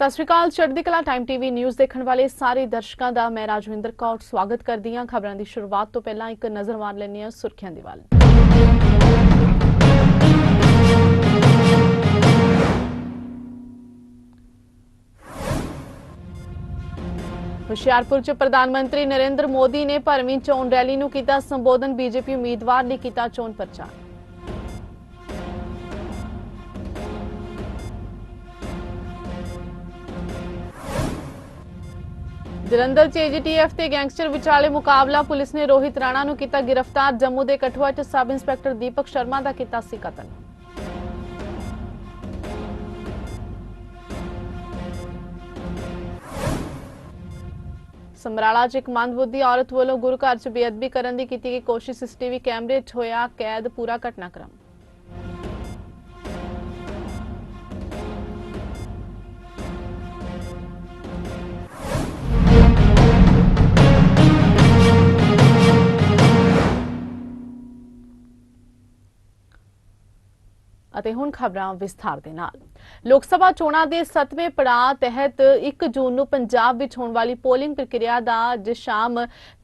ਸਤਿ ਸ਼੍ਰੀ ਅਕਾਲ, ਚੜ੍ਹਦੀ ਕਲਾ ਟਾਈਮ ਟੀਵੀ ਨਿਊਜ਼ ਦੇਖਣ ਵਾਲੇ ਸਾਰੇ ਦਰਸ਼ਕਾਂ ਦਾ ਮੈਂ ਰਾਜਵਿੰਦਰ ਕੌਰ ਸਵਾਗਤ ਕਰਦੀ ਹਾਂ। ਖਬਰਾਂ ਦੀ ਸ਼ੁਰੂਆਤ ਤੋਂ ਪਹਿਲਾਂ ਇੱਕ ਨਜ਼ਰ ਮਾਰ ਲੈਂਦੇ ਹਾਂ ਸੁਰਖੀਆਂ ਦੀ ਵੱਲ। ਹੁਸ਼ਿਆਰਪੁਰ ਚ ਪ੍ਰਧਾਨ ਮੰਤਰੀ ਨਰਿੰਦਰ ਮੋਦੀ ਨੇ ਭਰਵੀਂ ਚੋਣ ਰੈਲੀ ਨੂੰ ਕੀਤਾ ਸੰਬੋਧਨ। ਬੀਜੇਪੀ ਉਮੀਦਵਾਰ ਲਈ ਕੀਤਾ ਚੋਣ ਪ੍ਰਚਾਰ। ਜਲੰਧਰ ਚ ਏਜੀਟੀਐਫ ਤੇ ਗੈਂਗਸਟਰ ਵਿਚਾਲੇ ਮੁਕਾਬਲਾ, ਪੁਲਿਸ ਨੇ ਰੋਹਿਤ ਰਾਣਾ ਨੂੰ ਕੀਤਾ ਗ੍ਰਿਫਤਾਰ। ਜੰਮੂ ਦੇ ਕਠੂਆ ਚ ਸਬ ਇੰਸਪੈਕਟਰ ਦੀਪਕ ਸ਼ਰਮਾ ਦਾ ਕੀਤਾ ਸੀ ਕਤਲ। ਸਮਰਾਲਾ ਚ ਇੱਕ ਮੰਦਬੁੱਧੀ ਔਰਤ ਵੱਲੋਂ ਗੁਰੂ ਘਰ ਚ ਬੇਅਦਬੀ ਕਰਨ ਦੀ ਕੀਤੀ ਗਈ ਕੋਸ਼ਿਸ਼, ਸੀਸੀਟੀਵੀ ਕੈਮਰੇ 'ਚ ਹੋਇਆ ਕੈਦ, ਪੂਰਾ ਘਟਨਾਕ੍ਰਮ। ਅਤੇ ਹੁਣ ਖਬਰਾਂ ਵਿਸਥਾਰ ਦੇ ਨਾਲ। ਲੋਕ ਸਭਾ ਚੋਣਾਂ ਦੇ 7ਵੇਂ ਪੜਾਅ ਤਹਿਤ 1 ਜੂਨ ਨੂੰ ਪੰਜਾਬ ਵਿੱਚ ਹੋਣ ਵਾਲੀ ਪੋਲਿੰਗ ਪ੍ਰਕਿਰਿਆ ਦਾ ਅੱਜ ਸ਼ਾਮ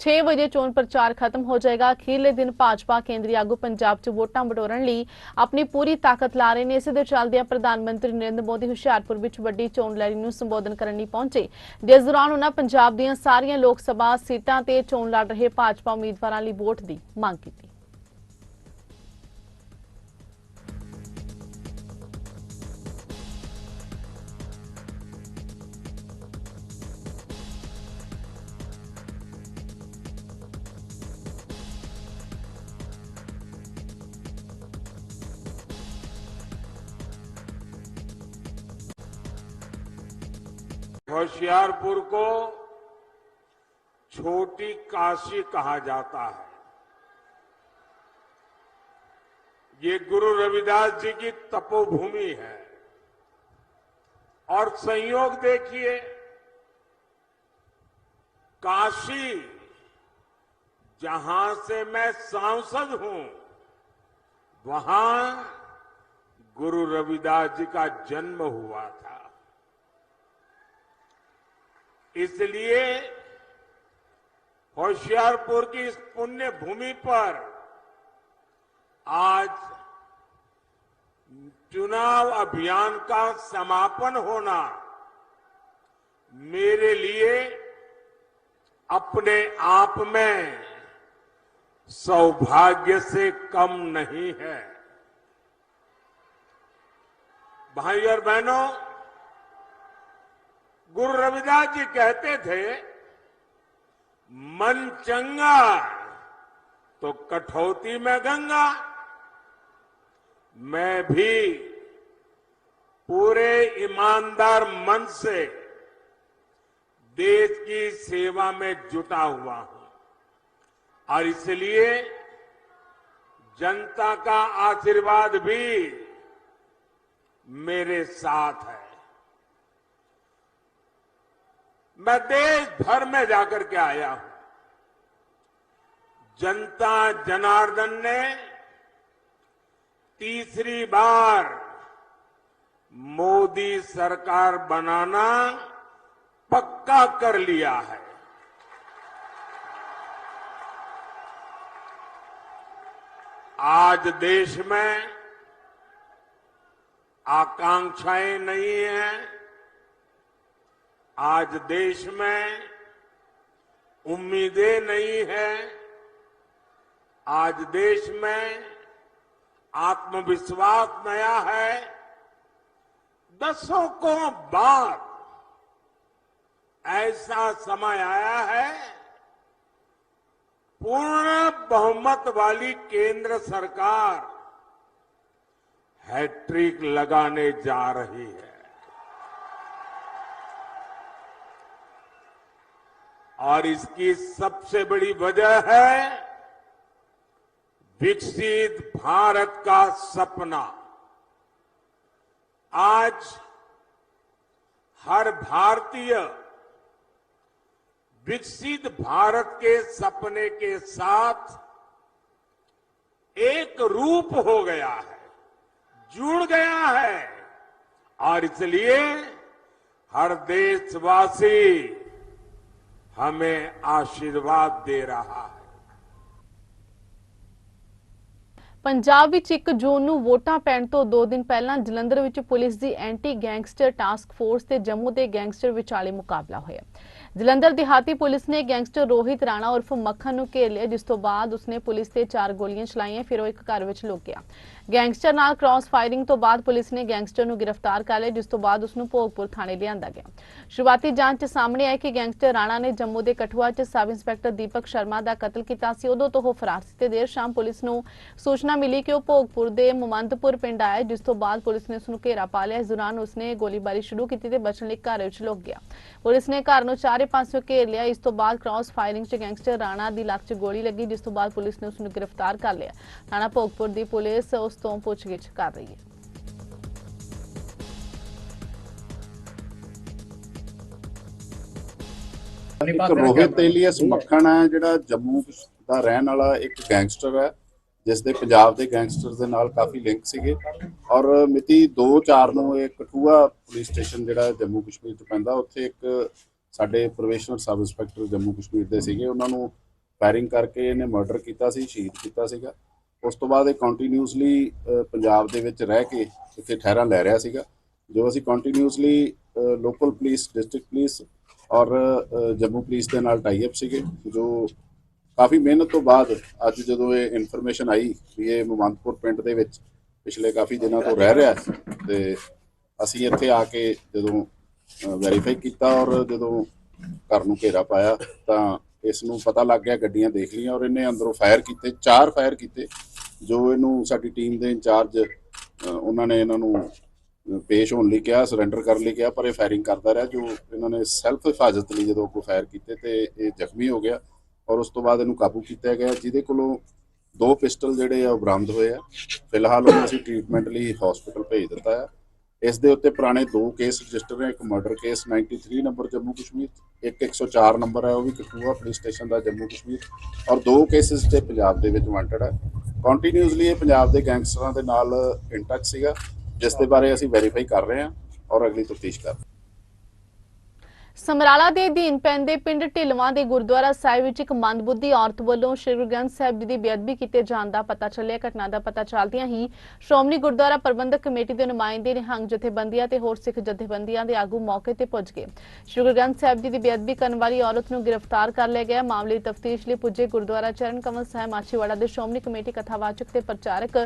6 ਵਜੇ ਚੋਣ ਪ੍ਰਚਾਰ ਖਤਮ ਹੋ ਜਾਏਗਾ। ਅਖੀਰਲੇ ਦਿਨ ਭਾਜਪਾ ਕੇਂਦਰੀ ਆਗੂ ਪੰਜਾਬ 'ਚ ਵੋਟਾਂ ਬਟੋਰਨ ਲਈ ਆਪਣੀ ਪੂਰੀ ਤਾਕਤ ਲਾ ਰਹੇ ਨੇ। ਇਸੇ ਦੇ ਚੱਲਦਿਆਂ ਪ੍ਰਧਾਨ ਮੰਤਰੀ ਨਰਿੰਦਰ ਮੋਦੀ ਹੁਸ਼ਿਆਰਪੁਰ ਵਿੱਚ ਵੱਡੀ ਚੋਣ ਰੈਲੀ ਨੂੰ ਸੰਬੋਧਨ ਕਰਨ ਲਈ ਪਹੁੰਚੇ। ਜਿਸ ਦੌਰਾਨ ਉਹਨਾਂ ਪੰਜਾਬ ਦੀਆਂ ਸਾਰੀਆਂ ਲੋਕ ਸਭਾ ਸੀਟਾਂ ਤੇ ਚੋਣ ਲੜ ਰਹੇ ਭਾਜਪਾ ਉਮੀਦਵਾਰਾਂ ਲਈ ਵੋਟ ਦੀ ਮੰਗ ਕੀਤੀ। होशियारपुर को छोटी काशी कहा जाता है। ये गुरु रविदास जी की तपोभूमि है। और संयोग देखिए, काशी, जहाँ से मैं सांसद हूँ, वहाँ गुरु रविदास जी का जन्म हुआ था। इसलिए होशियारपुर की इस पुण्य भूमि पर आज चुनाव अभियान का समापन होना मेरे लिए अपने आप में सौभाग्य से कम नहीं है। भाई और बहनों गुरु रविदास जी कहते थे, मन चंगा तो कठौती में गंगा। मैं भी पूरे ईमानदार मन से देश की सेवा में जुटा हुआ हूँ। और इसलिए जनता का आशीर्वाद भी मेरे साथ है। मैं देश भर में जाकर के आया हूँ। जनता जनार्दन ने तीसरी बार मोदी सरकार बनाना पक्का कर लिया है। आज देश में आकांक्षाएँ नहीं हैं आज देश में उम्मीदें नहीं है। आज देश में आत्मविश्वास नया है। दशकों बाद ऐसा समय आया है। पूर्ण बहुमत वाली केंद्र सरकार हैट्रिक लगाने जा रही है। और इसकी सबसे बड़ी वजह है विकसित भारत का सपना। आज हर भारतीय विकसित भारत के सपने के साथ एक रूप हो गया है, जुड़ गया है। और इसलिए हर देशवासी हमें आशीर्वाद दे रहा है ਪੰਜਾਬ ਵਿੱਚ 1 ਜੂਨ ਨੂੰ ਵੋਟਾਂ ਪੈਣ ਤੋਂ 2 ਦਿਨ ਪਹਿਲਾਂ ਜਲੰਧਰ ਵਿੱਚ ਪੁਲਿਸ ਦੀ ਐਂਟੀ ਗੈਂਗਸਟਰ ਟਾਸਕ ਫੋਰਸ ਤੇ ਜੰਮੂ ਦੇ ਗੈਂਗਸਟਰ ਵਿਚਾਲੇ ਮੁਕਾਬਲਾ ਹੋਇਆ ਜਲੰਧਰ ਦਿਹਾਤੀ ਪੁਲਿਸ ਨੇ ਗੈਂਗਸਟਰ ਰੋਹਿਤ ਰਾਣਾ ਉਰਫ ਮੱਖਣ ਨੂੰ ਘੇਰ ਲਿਆ ਜਿਸ ਤੋਂ ਬਾਅਦ ਉਸਨੇ ਪੁਲਿਸ ਤੇ ਚਾਰ ਗੋਲੀਆਂ ਚਲਾਈਆਂ ਫਿਰ ਉਹ ਇੱਕ ਘਰ ਵਿੱਚ ਲੁਕ ਗਿਆ ਗੈਂਗਸਟਰ ਨਾਲ ਕ੍ਰਾਸ ਫਾਇਰਿੰਗ ਤੋਂ ਬਾਅਦ ਪੁਲਿਸ ਨੇ ਗੈਂਗਸਟਰ ਨੂੰ ਗ੍ਰਿਫਤਾਰ ਕਰ ਲਿਆ, ਜਿਸ ਤੋਂ ਬਾਅਦ ਉਸ ਨੂੰ ਭੋਗਪੁਰ ਥਾਣੇ ਲਿਆਂਦਾ ਗਿਆ। ਸ਼ੁਰੂਆਤੀ ਜਾਂਚ ਸਾਹਮਣੇ ਆਇਆ ਕਿ ਗੈਂਗਸਟਰ ਰਾਣਾ ਨੇ ਜੰਮੂ ਦੇ ਕਠੂਆ 'ਚ ਸਬ ਇੰਸਪੈਕਟਰ ਦੀਪਕ ਸ਼ਰਮਾ ਦਾ ਕਤਲ ਕੀਤਾ ਸੀ। ਉਦੋਂ ਤੋਂ ਉਹ ਫਰਾਰ ਸੀ। ਤੇ ਦੇਰ ਸ਼ਾਮ ਪੁਲਿਸ ਨੂੰ ਸੂਚਨਾ ਮਿਲੀ ਕਿ ਉਹ ਭੋਗਪੁਰ ਦੇ ਮੁਮੰਦਪੁਰ ਪਿੰਡ ਆਇਆ, ਜਿਸ ਤੋਂ ਬਾਅਦ ਪੁਲਿਸ ਨੇ ਉਸ ਨੂੰ ਘੇਰਾ ਪਾ ਲਿਆ। ਇਸ ਦੌਰਾਨ ਉਸਨੇ ਗੋਲੀਬਾਰੀ ਸ਼ੁਰੂ ਕੀਤੀ ਤੇ ਬਚਣ ਲਈ ਘਰ ਵਿੱਚ ਲੁਕ ਗਿਆ। ਪੁਲਿਸ ਨੇ ਘਰ ਨੂੰ ਚਾਰੇ ਪਾਸਿਓਂ ਘੇਰ ਲਿਆ। ਇਸ ਤੋਂ ਬਾਅਦ ਕ੍ਰਾਸ ਫਾਇਰਿੰਗ 'ਚ ਗੈਂਗਸਟਰ ਰਾਣਾ ਦੀ ਲੱਤ 'ਚ ਗੋਲੀ ਲੱਗੀ, ਜਿਸ ਤੋਂ ਬਾਅਦ ਪੁਲਿਸ ਨੇ ਉਸ ਨੂੰ ਗ੍ਰਿਫਤਾਰ ਕਰ ਲਿਆ। ਥਾਣਾ ਭੋਗਪੁਰ ਦੀ ਪੁਲਿਸ ਉਸ ਤੋਂ ਪੁੱਛਗਿੱਛ ਕਰ ਰਹੀ ਹੈ। ਇੱਕ ਰੋਹਿਤ ਤੇਲੀਅਸ ਮੱਖਣ ਹੈ ਜਿਹੜਾ ਜੰਮੂ ਦਾ ਰਹਿਣ ਵਾਲਾ ਇੱਕ ਗੈਂਗਸਟਰ ਹੈ ਜਿਸ ਦੇ ਪੰਜਾਬ ਦੇ ਗੈਂਗਸਟਰ ਦੇ ਨਾਲ ਕਾਫੀ ਲਿੰਕ ਸੀਗੇ। ਔਰ ਮਿਤੀ 2/4 ਨੂੰ ਇਹ ਕਠੂਆ ਪੁਲਿਸ ਸਟੇਸ਼ਨ ਜਿਹੜਾ ਜੰਮੂ ਕਸ਼ਮੀਰ ਚ ਪੈਂਦਾ ਉੱਥੇ ਇੱਕ ਸਾਡੇ probationer sub inspector Jammu Kashmir ਦੇ ਸੀਗੇ। ਉਹਨਾਂ ਨੂੰ ਫਾਇਰਿੰਗ ਕਰਕੇ ਇਹਨੇ ਮਰਡਰ ਕੀਤਾ ਸੀ ਸ਼ਹੀਦ ਕੀਤਾ ਸੀਗਾ। ਉਸ ਤੋਂ ਬਾਅਦ ਇਹ ਕੰਟੀਨਿਊਸਲੀ ਪੰਜਾਬ ਦੇ ਵਿੱਚ ਰਹਿ ਕੇ ਇੱਥੇ ਠਹਿਰਾ ਲੈ ਰਿਹਾ ਸੀਗਾ। ਜੋ ਅਸੀਂ continuously local police district police ਔਰ ਜੰਮੂ ਪੁਲਿਸ ਦੇ ਨਾਲ ਟਾਈ ਅਪ ਸੀਗੇ, ਜੋ ਕਾਫੀ ਮਿਹਨਤ ਤੋਂ ਬਾਅਦ ਅੱਜ ਜਦੋਂ ਇਹ ਇਨਫੋਰਮੇਸ਼ਨ ਆਈ ਵੀ ਇਹ ਮੁਮੰਦਪੁਰ ਪਿੰਡ ਦੇ ਵਿੱਚ ਪਿਛਲੇ ਕਾਫੀ ਦਿਨਾਂ ਤੋਂ ਰਹਿ ਰਿਹਾ ਹੈ ਤੇ ਅਸੀਂ ਇੱਥੇ ਆ ਕੇ ਜਦੋਂ ਵੈਰੀਫਾਈ ਕੀਤਾ ਔਰ ਜਦੋਂ ਘਰ ਨੂੰ ਘੇਰਾ ਪਾਇਆ ਤਾਂ ਇਸ ਨੂੰ ਪਤਾ ਲੱਗ ਗਿਆ, ਗੱਡੀਆਂ ਦੇਖ ਲਈਆਂ ਔਰ ਇਹਨੇ ਅੰਦਰੋਂ ਫਾਇਰ ਕੀਤੇ, ਚਾਰ ਫਾਇਰ ਕੀਤੇ। ਜੋ ਇਹਨੂੰ ਸਾਡੀ ਟੀਮ ਦੇ ਇੰਚਾਰਜ ਉਹਨਾਂ ਨੇ ਇਹਨਾਂ ਨੂੰ ਪੇਸ਼ ਹੋਣ ਲਈ ਕਿਹਾ ਸਰੈਂਡਰ ਕਰਨ ਲਈ ਕਿਹਾ, ਪਰ ਇਹ ਫਾਇਰਿੰਗ ਕਰਦਾ ਰਿਹਾ, ਜੋ ਇਹਨਾਂ ਨੇ ਸੈਲਫ ਹਿਫਾਜ਼ਤ ਲਈ ਜਦੋਂ ਕੋ ਫਾਇਰ ਕੀਤੇ ਤੇ ਇਹ ਜ਼ਖਮੀ ਹੋ ਗਿਆ ਔਰ ਉਸ ਤੋਂ ਬਾਅਦ ਇਹਨੂੰ ਕਾਬੂ ਕੀਤਾ ਗਿਆ, ਜਿਹਦੇ ਕੋਲੋਂ ਦੋ ਪਿਸਟਲ ਜਿਹੜੇ ਆ ਉਹ ਬਰਾਮਦ ਹੋਏ ਆ। ਫਿਲਹਾਲ ਉਹਨੂੰ ਅਸੀਂ ਟ੍ਰੀਟਮੈਂਟ ਲਈ ਹਸਪੀਟਲ ਭੇਜ ਦਿੱਤਾ ਹੈ ਇਸ ਦੇ ਉੱਤੇ ਪੁਰਾਣੇ ਦੋ ਕੇਸ ਰਜਿਸਟਰ ਨੇ, ਇੱਕ murder case 93 number Jammu Kashmir, ਇੱਕ 104 ਨੰਬਰ ਹੈ ਉਹ ਵੀ ਕਠੂਆ ਪੁਲਿਸ ਸਟੇਸ਼ਨ ਦਾ ਜੰਮੂ ਕਸ਼ਮੀਰ ਔਰ ਦੋ ਕੇਸਿਸ ਤੇ ਪੰਜਾਬ ਦੇ ਵਿੱਚ ਵਾਂਟਡ ਹੈ ਕੰਟੀਨਿਊਸਲੀ ਇਹ ਪੰਜਾਬ ਦੇ ਗੈਂਗਸਟਰਾਂ ਦੇ ਨਾਲ ਇਨ ਟੱਚ ਸੀਗਾ, ਜਿਸ ਦੇ ਬਾਰੇ ਅਸੀਂ ਵੈਰੀਫਾਈ ਕਰ ਰਹੇ ਹਾਂ ਔਰ ਅਗਲੀ ਤਫਤੀਸ਼ ਕਰ ਰਹੇ ਹਾਂ। ਸਮਰਾਲਾ ਦੇ ਅਧੀਨ ਪੈਂਦੇ ਪਿੰਡ ਢਿਲਵਾਂ ਦੇ ਗੁਰਦੁਆਰਾ ਸਾਹਿਬ ਵਿੱਚ ਇੱਕ ਮੰਦਬੁੱਧੀ ਔਰਤ ਵੱਲੋਂ ਸ਼੍ਰੀ ਗੁਰੂ ਗ੍ਰੰਥ ਸਾਹਿਬ ਜੀ ਦੀ ਬੇਅਦਬੀ ਕੀਤੇ ਜਾਣ ਦਾ ਪਤਾ ਚੱਲਿਆ। ਘਟਨਾ ਦਾ ਪਤਾ ਚੱਲਦਿਆਂ ਹੀ ਸ਼੍ਰੋਮਣੀ ਗੁਰਦੁਆਰਾ ਪ੍ਰਬੰਧਕ ਕਮੇਟੀ ਦੇ ਨੁਮਾਇੰਦੇ, ਨਿਹੰਗ ਜਥੇਬੰਦੀਆਂ ਤੇ ਹੋਰ ਸਿੱਖ ਜਥੇਬੰਦੀਆਂ ਦੇ ਆਗੂ ਮੌਕੇ ਤੇ ਪਹੁੰਚ ਗਏ। ਸ਼੍ਰੀ ਗੁਰੂ ਗ੍ਰੰਥ ਸਾਹਿਬ ਜੀ ਦੀ ਬੇਅਦਬੀ ਕਰਨ ਵਾਲੀ ਔਰਤ ਨੂੰ ਗ੍ਰਿਫਤਾਰ ਕਰ ਲਿਆ ਗਿਆ। ਮਾਮਲੇ ਦੀ ਤਫਤੀਸ਼ ਲਈ ਪੁੱਜੇ ਗੁਰਦੁਆਰਾ ਚਰਨ ਕਮਲ ਸਾਹਿਬ ਮਾਛੀਵਾੜਾ ਦੇ ਸ਼੍ਰੋਮਣੀ ਕਮੇਟੀ ਕਥਾਵਾਚਕ ਤੇ ਪ੍ਰਚਾਰਕ